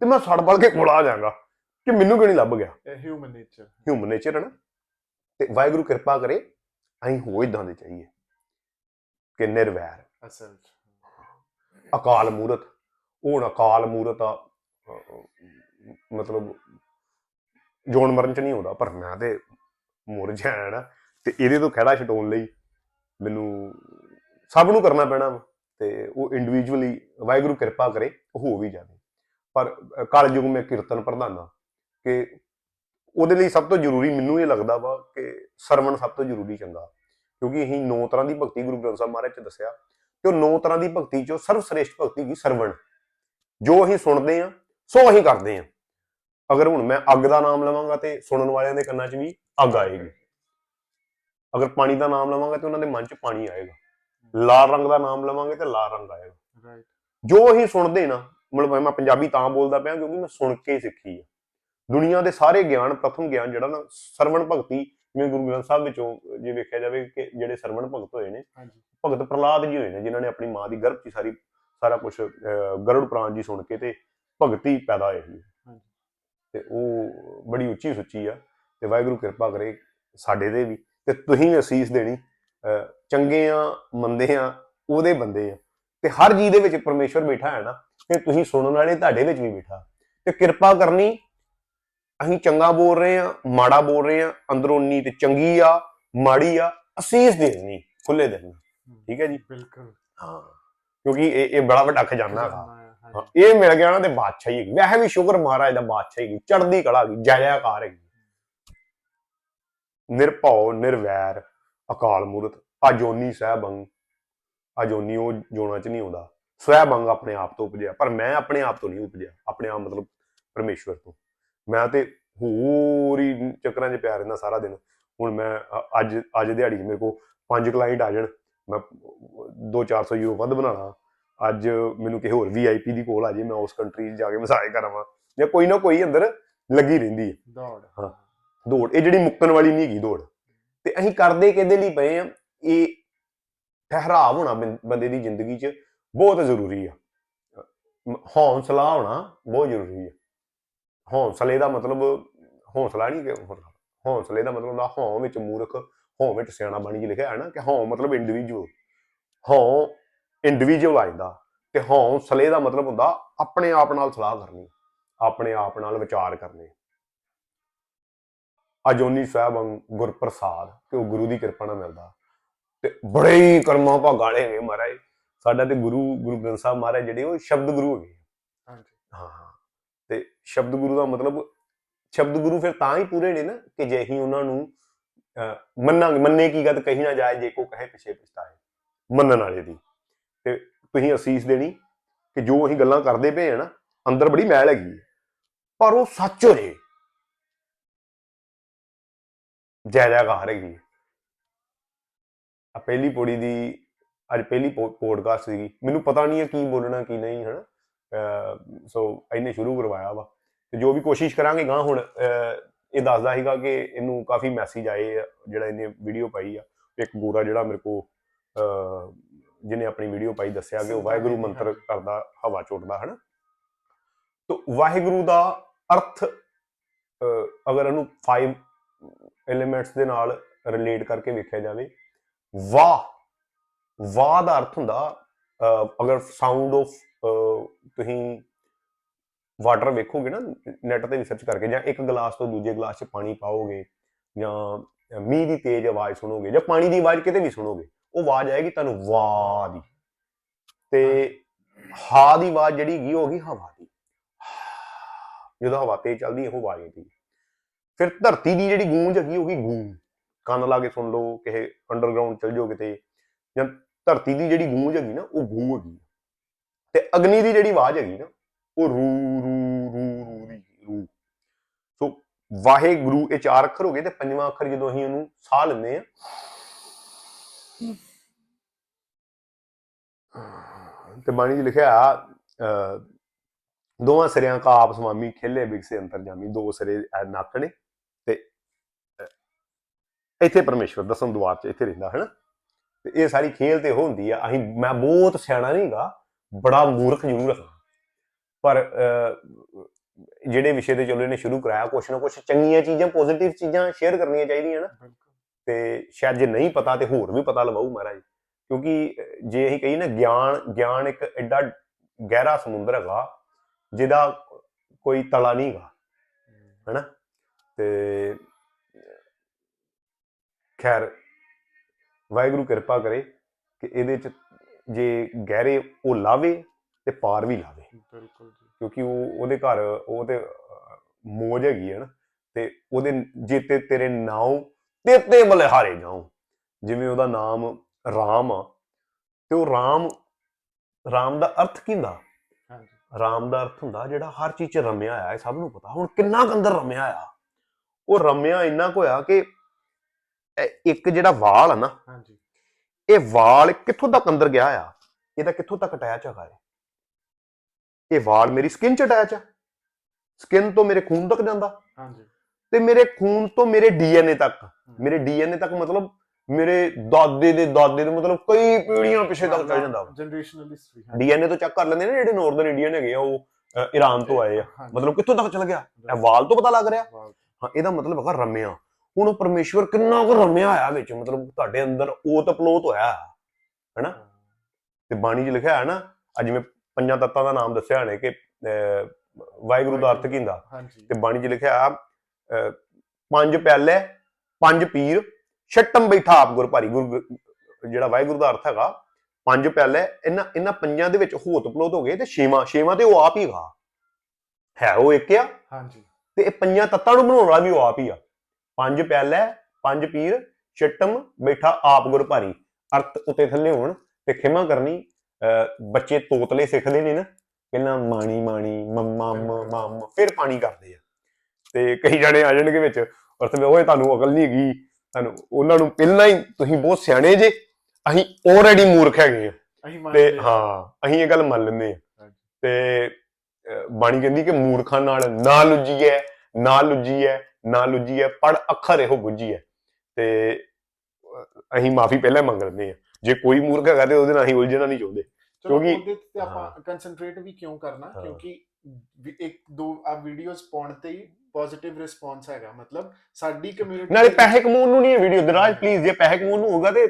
ਤੇ ਮੈਂ ਸੜ ਬਲ ਕੇ ਕੋਲ ਆ ਜਾਵਾਂਗਾ ਕਿ ਮੈਨੂੰ ਕਿਉਂ ਨਹੀਂ ਲੱਭ ਗਿਆ? ਇਹ ਹਿਊਮਨ ਨੇਚਰ ਹਿਊਮਨ ਨੇਚਰ ਹੈ ਨਾ। ਤੇ ਵਾਹਿਗੁਰੂ ਕਿਰਪਾ ਕਰੇ ਅਸੀਂ ਹੋ ਇਦਾਂ ਦੇ ਚਾਹੀਏ। ਕਿ ਨਿਰਵੈਰ। ਅਸਲ ਚ ਅਕਾਲ ਮੂਰਤ। ਉਹ ਹੁਣ ਅਕਾਲ ਮੂਰਤ ਆ ਮਤਲਬ ਜੋਨ ਮਰਨ ਚ ਨਹੀਂ ਆਉਂਦਾ ਪਰ ਮੈਂ ਤੇ ਮੁਰ ਜਾਣਾ ਤੇ ਇਹਦੇ ਤੋਂ ਖੜਾ ਛਡਾਉਣ ਲਈ ਮੈਨੂੰ ਸਭ ਨੂੰ ਕਰਨਾ ਪੈਣਾ ਤੇ ਉਹ ਇੰਡੀਵਿਜੂਅਲੀ ਵਾਹਿਗੁਰੂ ਕਿਰਪਾ ਕਰੇ ਹੋ ਵੀ ਜਾਵੇ। ਪਰ ਅਹ, ਕਲਯੁਗ ਮੈਂ ਕੀਰਤਨ ਪ੍ਰਧਾਨਾ ਕਿ ਉਹਦੇ ਲਈ ਸਭ ਤੋਂ ਜ਼ਰੂਰੀ ਮੈਨੂੰ ਇਹ ਲੱਗਦਾ ਵਾ ਕਿ ਸਰਵਣ ਸਭ ਤੋਂ ਜ਼ਰੂਰੀ ਚੰਗਾ ਕਿਉਂਕਿ ਅਸੀਂ ਨੌ ਤਰ੍ਹਾਂ ਦੀ ਭਗਤੀ ਗੁਰੂ ਗ੍ਰੰਥ ਸਾਹਿਬ ਮਹਾਰਾਜ ਚ ਦੱਸਿਆ ਕਿ ਉਹ ਨੌ ਤਰ੍ਹਾਂ ਦੀ ਭਗਤੀ ਚੋਂ ਸਰਵ ਸ੍ਰੇਸ਼ਟ ਭਗਤੀ ਕੀ? ਸਰਵਣ। ਜੋ ਅਸੀਂ ਸੁਣਦੇ ਆ ਸੋ ਅਸੀਂ ਕਰਦੇ ਆ ਅਗਰ ਹੁਣ ਮੈਂ ਅੱਗ ਦਾ ਨਾਮ ਲਵਾਂਗਾ ਤੇ ਸੁਣਨ ਵਾਲਿਆਂ ਦੇ ਕੰਨਾਂ 'ਚ ਵੀ ਅੱਗ ਆਏਗੀ। ਅਗਰ ਪਾਣੀ ਦਾ ਨਾਮ ਲਵਾਂਗਾ ਤੇ ਉਹਨਾਂ ਦੇ ਮਨ 'ਚ ਪਾਣੀ ਆਏਗਾ। ਲਾਲ ਰੰਗ ਦਾ ਨਾਮ ਲਵਾਂਗੇ ਤੇ ਲਾਲ ਰੰਗ ਆਏਗਾ। ਰਾਈਟ ਜੋ ਅਸੀਂ ਸੁਣਦੇ ਨਾ ਮਤਲਬ ਮੈਂ ਪੰਜਾਬੀ ਤਾਂ ਬੋਲਦਾ ਪਿਆ ਕਿਉਂਕਿ ਮੈਂ ਸੁਣ ਕੇ ਹੀ ਸਿੱਖੀ ਆ। ਦੁਨੀਆ ਦੇ ਸਾਰੇ ਗਿਆਨ ਪ੍ਰਥਮ ਗਿਆਨ ਜਿਹੜਾ ਨਾ ਸਰਵਣ ਭਗਤੀ ਜਿਵੇਂ ਗੁਰੂ ਗ੍ਰੰਥ ਸਾਹਿਬ ਵਿੱਚੋਂ ਜੇ ਵੇਖਿਆ ਜਾਵੇ ਕਿ ਜਿਹੜੇ ਸਰਵਣ ਭਗਤ ਹੋਏ ਨੇ ਭਗਤ ਪ੍ਰਹਲਾਦ ਜੀ ਹੋਏ ਨੇ ਜਿਨ੍ਹਾਂ ਨੇ ਆਪਣੀ ਮਾਂ ਦੀ ਗਰਭ 'ਚ ਸਾਰੀ ਸਾਰਾ ਕੁਝ ਗਰੁੜ ਪ੍ਰਾਣ ਜੀ ਸੁਣ ਕੇ ਤੇ ਭਗਤੀ ਪੈਦਾ ਹੋਈ। ਤੇ ਉਹ ਬੜੀ ਉੱਚੀ ਸੁੱਚੀ ਆ ਤੇ ਵਾਹਿਗੁਰੂ ਕਿਰਪਾ ਕਰੇ ਸਾਡੇ ਦੇ ਵੀ। ਤੇ ਤੁਸੀਂ ਵੀ ਅਸੀਸ ਦੇਣੀ ਚੰਗੇ ਆ ਮੰਦੇ ਆ ਉਹਦੇ ਬੰਦੇ ਆ। ਤੇ ਹਰ ਜੀ ਦੇ ਵਿੱਚ ਪਰਮੇਸ਼ਵਰ ਬੈਠਾ ਹੈ ਨਾ ਤੇ ਤੁਸੀਂ ਸੁਣਨ ਵਾਲੇ ਤੁਹਾਡੇ ਵਿੱਚ ਵੀ ਬੈਠਾ। ਤੇ ਕਿਰਪਾ ਕਰਨੀ ਅਸੀਂ ਚੰਗਾ ਬੋਲ ਰਹੇ ਆ ਮਾੜਾ ਬੋਲ ਰਹੇ ਆ ਅੰਦਰੋਂ ਨੀਤ ਚੰਗੀ ਆ ਮਾੜੀ ਆ ਅਸੀਸ ਦੇਣੀ ਖੁੱਲੇ ਨਾਲ ਠੀਕ ਹੈ ਜੀ? ਬਿਲਕੁਲ। ਹਾਂ ਕਿਉਂਕਿ ਇਹ ਇਹ ਬੜਾ ਵੱਡਾ ਖਜ਼ਾਨਾ ਹੈਗਾ ਹੈ, ਇਹ ਮਿਲ ਗਿਆ ਨਾ ਤੇ ਬਾਦਸ਼ਾਹੀ ਹੈਗੀ। ਵੈਸੇ ਵੀ ਸ਼ੁਕਰ ਮਹਾਰਾਜ ਦਾ ਬਾਦਸ਼ਾਹੀ ਹੈਗੀ ਚੜ੍ਹਦੀ ਕਲਾ ਹੈਗੀ ਜੈ ਜੈਕਾਰ ਹੈਗੀ। ਨਿਰਭਉ ਨਿਰਵੈਰ ਅਕਾਲ ਮੂਰਤ ਅਜੋਨੀ ਸਹਿਬੰਗ ਅਜੋਨੀ ਉਹ ਜੋਣਾ ਚ ਨਹੀਂ ਆਉਂਦਾ। ਸਵੈਬੰਗ ਆਪਣੇ ਆਪ ਤੋਂ ਉਪਜਿਆ ਪਰ ਮੈਂ ਆਪਣੇ ਆਪ ਤੋਂ ਨਹੀਂ ਉਪਜਿਆ ਆਪਣੇ ਆਪ ਮਤਲਬ ਪਰਮੇਸ਼ਵਰ ਤੋਂ। ਮੈਂ ਤੇ ਹੋਰ ਹੀ ਚੱਕਰਾਂ 'ਚ ਪਿਆ ਰਹਿੰਦਾ ਸਾਰਾ ਦਿਨ। ਹੁਣ ਮੈਂ ਅੱਜ ਅੱਜ ਦਿਹਾੜੀ 'ਚ ਮੇਰੇ ਕੋਲ ਪੰਜ ਕਲਾਇੰਟ ਆ ਜਾਣ। ਮੈਂ 2-400 ਯੂਰੋ ਵੱਧ ਬਣਾਣਾ ਅੱਜ ਮੈਨੂੰ ਕਿਸੇ ਹੋਰ ਵੀਆਈਪੀ ਦੀ ਕੋਲ ਆ ਜੇ ਮੈਂ ਉਸ ਕੰਟਰੀ 'ਚ ਜਾ ਕੇ ਮਸਾਜ ਕਰਾਵਾਂ। ਜਾਂ ਕੋਈ ਨਾ ਕੋਈ ਅੰਦਰ ਲੱਗੀ ਰਹਿੰਦੀ ਹੈ। ਦੌੜ। ਹਾਂ। ਦੌੜ। ਇਹ ਜਿਹੜੀ ਮੁੱਕਣ ਵਾਲੀ ਨਹੀਂ ਹੈਗੀ ਦੌੜ। ਤੇ ਅਸੀਂ ਕਰਦੇ ਕਿਹਦੇ ਲਈ ਪਏ ਆ ਇਹ ਠਹਿਰਾਵ ਹੋਣਾ ਬੰਦੇ ਦੀ ਜ਼ਿੰਦਗੀ 'ਚ ਬਹੁਤ ਜ਼ਰੂਰੀ ਆ। ਹੌਂਸਲਾ ਹੋਣਾ ਬਹੁਤ ਜ਼ਰੂਰੀ ਆ। ਹੌਂਸਲੇ ਦਾ ਮਤਲਬ ਹੌਂਸਲਾ ਨਹੀਂ ਕਿ ਹੌਂਸਲੇ ਦਾ ਮਤਲਬ ਹੁੰਦਾ ਹੌਂ ਵਿੱਚ ਮੂਰਖ ਹੌਂ ਵਿੱਚ ਸਿਆਣਾ ਬਾਣੀ 'ਚ ਲਿਖਿਆ ਹੈ ਨਾ ਕਿ ਹੌਂ ਮਤਲਬ ਇੰਡੀਵਿਜੂਅਲ ਹੌਂ ਇੰਡੀਵਿਜੂਅਲ ਆ ਜਾਂਦਾ ਤੇ ਹੌਂਸਲੇ ਦਾ ਮਤਲਬ ਹੁੰਦਾ ਆਪਣੇ ਆਪ ਨਾਲ ਸਲਾਹ ਕਰਨੀ ਆਪਣੇ ਆਪ ਨਾਲ ਵਿਚਾਰ ਕਰਨੇ। ਅਜੋਨੀ ਸਾਹਿਬ ਗੁਰਪ੍ਰਸਾਦ ਕਿ ਉਹ ਗੁਰੂ ਦੀ ਕਿਰਪਾ ਨਾਲ ਮਿਲਦਾ ਤੇ ਬੜੇ ਹੀ ਕਰਮਾਂ ਭਾਗਾਲੇ ਹੈਗੇ ਮਹਾਰਾਜ ਸਾਡਾ ਤੇ ਗੁਰੂ ਗੁਰੂ ਗ੍ਰੰਥ ਸਾਹਿਬ ਮਹਾਰਾਜ ਜਿਹੜੇ ਉਹ ਸ਼ਬਦ ਗੁਰੂ ਹੈਗੇ ਹਾਂਜੀ। ਹਾਂ। ਸ਼ਬਦ ਗੁਰੂ ਦਾ ਮਤਲਬ ਸ਼ਬਦ ਗੁਰੂ ਫਿਰ ਤਾਂ ਹੀ ਪੂਰੇ ਨੇ ਨਾ ਕਿ ਜੇ ਅਸੀਂ ਉਹਨਾਂ ਨੂੰ ਅਹ, ਮੰਨਾਂਗੇ ਮੰਨੇ ਕੀ ਗੱਲ ਕਹੀ ਨਾ ਜਾਏ ਜੇ ਕੋ ਕਹੇ ਪਿਛੇ ਪਛਤਾਏ ਮੰਨਣ ਵਾਲੇ ਦੀ। ਤੇ ਤੁਸੀਂ ਅਸੀਸ ਦੇਣੀ ਕਿ ਜੋ ਅਸੀਂ ਗੱਲਾਂ ਕਰਦੇ ਪਏ ਆ ਨਾ ਅੰਦਰ ਬੜੀ ਮੈਲ ਹੈਗੀ ਹੈ। ਪਰ ਉਹ ਸੱਚ ਹੋ ਜੇ। ਜੈ ਜੈਕਾਰ ਹੈਗੀ ਹੈ। ਆ ਪਹਿਲੀ ਪੌੜੀ ਦੀ ਅੱਜ ਪਹਿਲੀ ਪੋਡਕਾਸਟ ਸੀਗੀ। ਮੈਨੂੰ ਪਤਾ ਨਹੀਂ ਹੈ ਕੀ ਬੋਲਣਾ ਕੀ ਨਹੀਂ ਹਨਾ? ਅਹ ਸੋ ਇਹਨੇ ਸ਼ੁਰੂ ਕਰਵਾਇਆ ਵਾ। ਤੇ ਜੋ ਵੀ ਕੋਸ਼ਿਸ਼ ਕਰਾਂਗੇ ਗਾਂ ਹੁਣ ਇਹ ਦੱਸਦਾ ਸੀਗਾ ਕਿ ਇਹਨੂੰ ਕਾਫੀ ਮੈਸੇਜ ਆਏ ਆ ਜਿਹੜਾ ਇਹਨੇ ਵੀਡੀਓ ਪਾਈ ਆ। ਇੱਕ ਗੋਰਾ ਜਿਹੜਾ ਮੇਰੇ ਕੋ ਜਿਹਨੇ ਆਪਣੀ ਵੀਡੀਓ ਪਾਈ ਦੱਸਿਆ ਕਿ ਉਹ ਵਾਹਿਗੁਰੂ ਮੰਤਰ ਕਰਦਾ ਹਵਾ ਚੋਟਦਾ ਹਨਾ? ਤੋ ਵਾਹਿਗੁਰੂ ਦਾ ਅਰਥ ਅਗਰ ਇਹਨੂੰ 5 ਐਲੀਮੈਂਟਸ ਦੇ ਨਾਲ ਰਿਲੇਟ ਕਰਕੇ ਵੇਖਿਆ ਜਾਵੇ ਵਾਹ ਵਾਹ ਦਾ ਅਰਥ ਹੁੰਦਾ ਅਗਰ ਸਾਊਂਡ ਆਫ ਤੁਸੀਂ ਵਾਟਰ ਵੇਖੋਗੇ ਨਾ ਨੈਟ ਤੇ ਰਿਸਰਚ ਕਰਕੇ ਜਾਂ ਇੱਕ ਗਲਾਸ ਤੋਂ ਦੂਜੇ ਗਲਾਸ 'ਚ ਪਾਣੀ ਪਾਓਗੇ ਜਾਂ ਮੀਂਹ ਦੀ ਤੇਜ਼ ਆਵਾਜ਼ ਸੁਣੋਗੇ ਜਾਂ ਪਾਣੀ ਦੀ ਆਵਾਜ਼ ਕਿਤੇ ਵੀ ਸੁਣੋਗੇ, ਉਹ ਆਵਾਜ਼ ਆਏਗੀ ਤੁਹਾਨੂੰ ਵਾਹ ਦੀ। ਤੇ ਹਾ ਦੀ ਆਵਾਜ਼ ਜਿਹੜੀ ਹੈਗੀ, ਉਹ ਹੋਗੀ ਹਵਾ ਦੀ। ਜਦੋਂ ਹਵਾ ਤੇਜ਼ ਚੱਲਦੀ, ਉਹ ਆਵਾਜ਼ ਆਉਂਦੀ। ਫਿਰ ਧਰਤੀ ਦੀ ਜਿਹੜੀ ਗੂੰਜ ਹੈਗੀ, ਉਹ ਹੋਗੀ ਗੂੰਜ। ਕੰਨ ਲਾ ਕੇ ਸੁਣ ਲਓ ਕਿਸੇ ਅੰਡਰਗਰਾਉਂਡ ਚਲ ਜਾਓ ਕਿਤੇ। ਜਾਂ ਧਰਤੀ ਦੀ ਜਿਹੜੀ ਗੂੰਜ ਹੈਗੀ ਨਾ, ਉਹ ਗੂੰ ਹੈਗੀ। ਤੇ ਅਗਨੀ ਦੀ ਜਿਹੜੀ ਆਵਾਜ਼ ਹੈਗੀ ਨਾ ਉਹ ਰੂ ਰੂ ਰੂ ਰੂ ਦੀ ਰੂ ਸੋ ਵਾਹਿਗੁਰੂ ਇਹ ਚਾਰ ਅੱਖਰ ਹੋ ਗਏ ਤੇ ਪੰਜਵਾਂ ਅੱਖਰ ਜਦੋਂ ਅਸੀਂ ਉਹਨੂੰ ਸਾਹ ਲੈਂਦੇ ਆ ਤੇ ਬਾਣੀ 'ਚ ਲਿਖਿਆ ਅਹ, ਦੋਵਾਂ ਸਿਰਿਆਂ ਕਾ ਆਪ ਸਵਾਮੀ ਖੇਲੇ ਬਿਗਸੇ ਅੰਤਰ ਜਾਮੀ ਦੋ ਸਿਰੇ ਐ ਨੱਕ ਨੇ ਤੇ ਇੱਥੇ ਪਰਮੇਸ਼ਵਰ ਦਸਮ ਦੁਆਰ 'ਚ ਇੱਥੇ ਰਹਿੰਦਾ ਹੈ ਨਾ ਤੇ ਇਹ ਸਾਰੀ ਖੇਲ ਤੇ ਉਹ ਹੁੰਦੀ ਆ ਅਸੀਂ ਮੈਂ ਬਹੁਤ ਸਿਆਣਾ ਨਹੀਂਗਾ ਬੜਾ ਮੂਰਖ ਜ਼ਰੂਰ ਹਾਂ ਪਰ ਜਿਹੜੇ ਵਿਸ਼ੇ ਤੇ ਚਲੋ ਇਹਨੇ ਸ਼ੁਰੂ ਕਰਾਇਆ ਕੁਛ ਨਾ ਕੁਛ ਚੰਗੀਆਂ ਚੀਜ਼ਾਂ ਪੋਜ਼ਿਟਿਵ ਚੀਜ਼ਾਂ ਸ਼ੇਅਰ ਕਰਨੀਆਂ ਚਾਹੀਦੀਆਂ ਨਾ। ਤੇ ਸ਼ਾਇਦ ਜੇ ਨਹੀਂ ਪਤਾ ਤੇ ਹੋਰ ਵੀ ਪਤਾ ਲਵਾਉ ਮਹਾਰਾਜ। ਕਿਉਂਕਿ ਜੇ ਅਸੀਂ ਕਹੀ ਨਾ ਗਿਆਨ ਗਿਆਨ ਇੱਕ ਐਡਾ ਗਹਿਰਾ ਸਮੁੰਦਰ ਹੈਗਾ ਜਿਹਦਾ ਕੋਈ ਤਲਾ ਨਹੀਂ ਹੈਗਾ। ਤੇ ਖੈਰ ਵਾਹਿਗੁਰੂ ਕਿਰਪਾ ਕਰੇ ਕਿ ਇਹਦੇ ਚ ਜੇ ਗਹਿਰੇ ਉਹ ਲਾਵੇ ਤੇ ਪਾਰ ਵੀ ਲਾਵੇ। ਬਿਲਕੁਲ ਜੀ। ਕਿਉਂਕਿ ਉਹ ਉਹਦੇ ਘਰ ਉਹ ਤੇ ਅਹ, ਮੋਜ ਹੈਗੀ ਹੈ ਨਾ ਤੇ ਉਹਦੇ ਜੇਤੇ ਤੇਰੇ ਨਾਉ ਤੇਤੇ ਬਲਿਹਾਰੇ ਜਾਉ ਜਿਵੇਂ ਉਹਦਾ ਨਾਮ ਰਾਮ ਆ ਤੇ ਉਹ ਰਾਮ ਰਾਮ ਦਾ ਅਰਥ ਕੀ ਹੁੰਦਾ ਹਾਂਜੀ। ਰਾਮ ਦਾ ਅਰਥ ਹੁੰਦਾ ਜਿਹੜਾ ਹਰ ਚੀਜ਼ 'ਚ ਰਮਿਆ ਆ ਇਹ ਸਭ ਨੂੰ ਪਤਾ। ਹੁਣ ਕਿੰਨਾ ਕੁ ਅੰਦਰ ਰਮਿਆ ਆ ਉਹ ਰਮਿਆ ਇੰਨਾ ਕੁ ਹੋਇਆ ਕਿ ਇਹ ਇੱਕ ਜਿਹੜਾ ਵਾਲ ਆ ਨਾ ਹਾਂਜੀ। ਇਹ ਵਾਲ ਕਿੱਥੋਂ ਤੱਕ ਅੰਦਰ ਗਿਆ ਆ? ਇਹਦਾ ਕਿੱਥੋਂ ਤੱਕ ਅਟੈਚ ਹੈਗਾ ਇਹ? ਵਾਲ ਮੇਰੀ ਸਕਿਨ 'ਚ ਅਟੈਚ ਆ। ਸਕਿਨ ਤੋਂ ਮੇਰੇ ਖੂਨ ਤੱਕ ਜਾਂਦਾ। ਹਾਂਜੀ। ਤੇ ਮੇਰੇ ਖੂਨ ਤੋਂ ਮੇਰੇ ਡੀਐਨਏ ਤੱਕ। ਮੇਰੇ ਡੀਐਨਏ ਤੱਕ ਮਤਲਬ ਮੇਰੇ ਦਾਦੇ ਦੇ ਦਾਦੇ ਦੇ ਮਤਲਬ ਕਈ ਪੀੜ੍ਹੀਆਂ ਪਿੱਛੇ ਤੱਕ ਚੱਲ ਜਾਂਦਾ। ਜਨਰੇਸ਼ਨਲ ਹਿਸਟਰੀ ਡੀਐਨਏ ਤੋਂ ਚੈੱਕ ਕਰ ਲੈਂਦੇ ਨੇ ਜਿਹੜੇ ਨਾਰਥਰਨ ਇੰਡੀਅਨ ਹੈਗੇ ਆ ਉਹ ਅ, ਈਰਾਨ ਤੋਂ ਆਏ ਆ। ਮਤਲਬ ਕਿੱਥੋਂ ਤੱਕ ਚਲ ਗਿਆ? ਇਹ ਵਾਲ ਤੋਂ ਪਤਾ ਲੱਗ ਰਿਹਾ। ਹਾਂ ਇਹਦਾ ਮਤਲਬ ਹੈਗਾ ਰਮਿਆ। ਹੁਣ ਉਹ ਪਰਮੇਸ਼ਵਰ ਕਿੰਨਾ ਕੁ ਰਮਿਆ ਆਇਆ ਵਿੱਚ ਮਤਲਬ ਤੁਹਾਡੇ ਅੰਦਰ ਓਤ ਪਲੋਤ ਹੋਇਆ ਹੈਨਾ? ਤੇ ਬਾਣੀ 'ਚ ਲਿਖਿਆ ਹੈ ਨਾ ਅੱਜ ਜਿਵੇਂ ਪੰਜਾਂ ਤੱਤਾਂ ਦਾ ਨਾਮ ਦੱਸਿਆ ਹਣੇ ਕਿ ਵਾਹਿਗੁਰੂ ਦਾ ਅਰਥ ਕੀ ਹੁੰਦਾ? ਤੇ ਬਾਣੀ 'ਚ ਲਿਖਿਆ ਆ ਪੰਜ ਪਿਆਲੇ ਪੰਜ ਪੀਰ ਛਟਮ ਬੈਠਾ ਆਪ ਗੁਰ ਭਾਰੀ ਗੁਰ ਜਿਹੜਾ ਵਾਹਿਗੁਰੂ ਦਾ ਅਰਥ ਹੈਗਾ ਪੰਜ ਪਿਆਲੇ ਇਹਨਾਂ ਇਹਨਾਂ ਪੰਜਾਂ ਦੇ ਵਿੱਚ ਹੋਤ ਪਲੋਤ ਹੋ ਗਏ ਤੇ ਛੇਵਾਂ ਛੇਵਾਂ ਤੇ ਉਹ ਆਪ ਹੀ ਹੈਗਾ। ਹੈ ਉਹ ਇੱਕ ਆ। ਹਾਂਜੀ। ਤੇ ਇਹ ਪੰਜਾਂ ਤੱਤਾਂ ਨੂੰ ਬਣਾਉਣ ਵਾਲਾ ਵੀ ਉਹ ਆਪ ਹੀ ਆ। ਪੰਜ ਪਿਆਲੇ ਪੰਜ ਪੀਰ ਛਟਮ ਬੈਠਾ ਆਪ ਗੁਰ ਭਾਰੀ। ਅਰਥ ਉਤੇ ਥੱਲੇ ਹੋਣ ਤੇ ਖਿਮਾ ਕਰਨੀ ਬੱਚੇ ਤੋਤਲੇ ਸਿੱਖਦੇ ਨੇ ਨਾ ਪਹਿਲਾਂ ਮਾਣੀ ਮਾਣੀ ਮੰਮਾ ਮਮ ਫਿਰ ਪਾਣੀ ਕਰਦੇ ਆ। ਤੇ ਕਈ ਜਣੇ ਆ ਜਾਣਗੇ ਵਿੱਚ ਅਰਥ ਵਿੱਚ ਓਏ ਤੁਹਾਨੂੰ ਅਕਲ ਨਹੀਂ ਹੈਗੀ ਤੁਹਾਨੂੰ ਉਹਨਾਂ ਨੂੰ ਪਹਿਲਾਂ ਹੀ ਤੁਸੀਂ ਬਹੁਤ ਸਿਆਣੇ ਜੇ ਅਸੀਂ ਆਲਰੇਡੀ ਮੂਰਖ ਹੈਗੇ ਆ। ਤੇ ਹਾਂ ਅਸੀਂ ਇਹ ਗੱਲ ਮੰਨ ਲੈਂਦੇ ਆ। ਤੇ ਬਾਣੀ ਕਹਿੰਦੀ ਕਿ ਮੂਰਖਾਂ ਨਾਲ ਨਾ ਲੁੱਜੀਐ ਨਾ ਲੁੱਜੀਐ ਨਾ ਲੁੱਜੀਐ ਪੜ ਅੱਖਰ ਇਹੋ ਬੁੱਝੀਐ ਤੇ ਅਹ, ਅਸੀਂ ਮਾਫੀ ਪਹਿਲਾਂ ਮੰਗ ਲੈਂਦੇ ਆ ਜੇ ਕੋਈ ਮੂਰਖ ਹੈਗਾ ਤੇ ਉਹਦੇ ਨਾਲ ਅਸੀਂ ਉਲਝਣਾ ਨਹੀਂ ਚਾਹੁੰਦੇ। ਕਿਉਂਕਿ- ਉਹਦੇ ਤੇ ਹਾਂ। ਆਪਾਂ ਕੰਸੈਂਟਰੇਟ ਵੀ ਕਿਉਂ ਕਰਨਾ? ਹਾਂ। ਕਿਉਂਕਿ ਇੱਕ ਦੋ ਆ ਵੀਡੀਓਜ਼ ਪਾਉਣ ਤੇ ਹੀ ਪੋਜ਼ਿਟਿਵ ਰਿਸਪੌਂਸ ਹੈਗਾ। ਮਤਲਬ ਸਾਡੀ ਕਮਿਊਨਿਟੀ ਨਾਲੇ ਪੈਸੇ ਕਮਾਉਣ ਨੂੰ ਨਹੀਂ ਇਹ ਵੀਡੀਓ ਦਰਾਜ ਪਲੀਜ਼ ਜੇ ਪੈਸੇ ਕਮਾਉਣ ਨੂੰ ਹੋਊਗਾ ਤੇ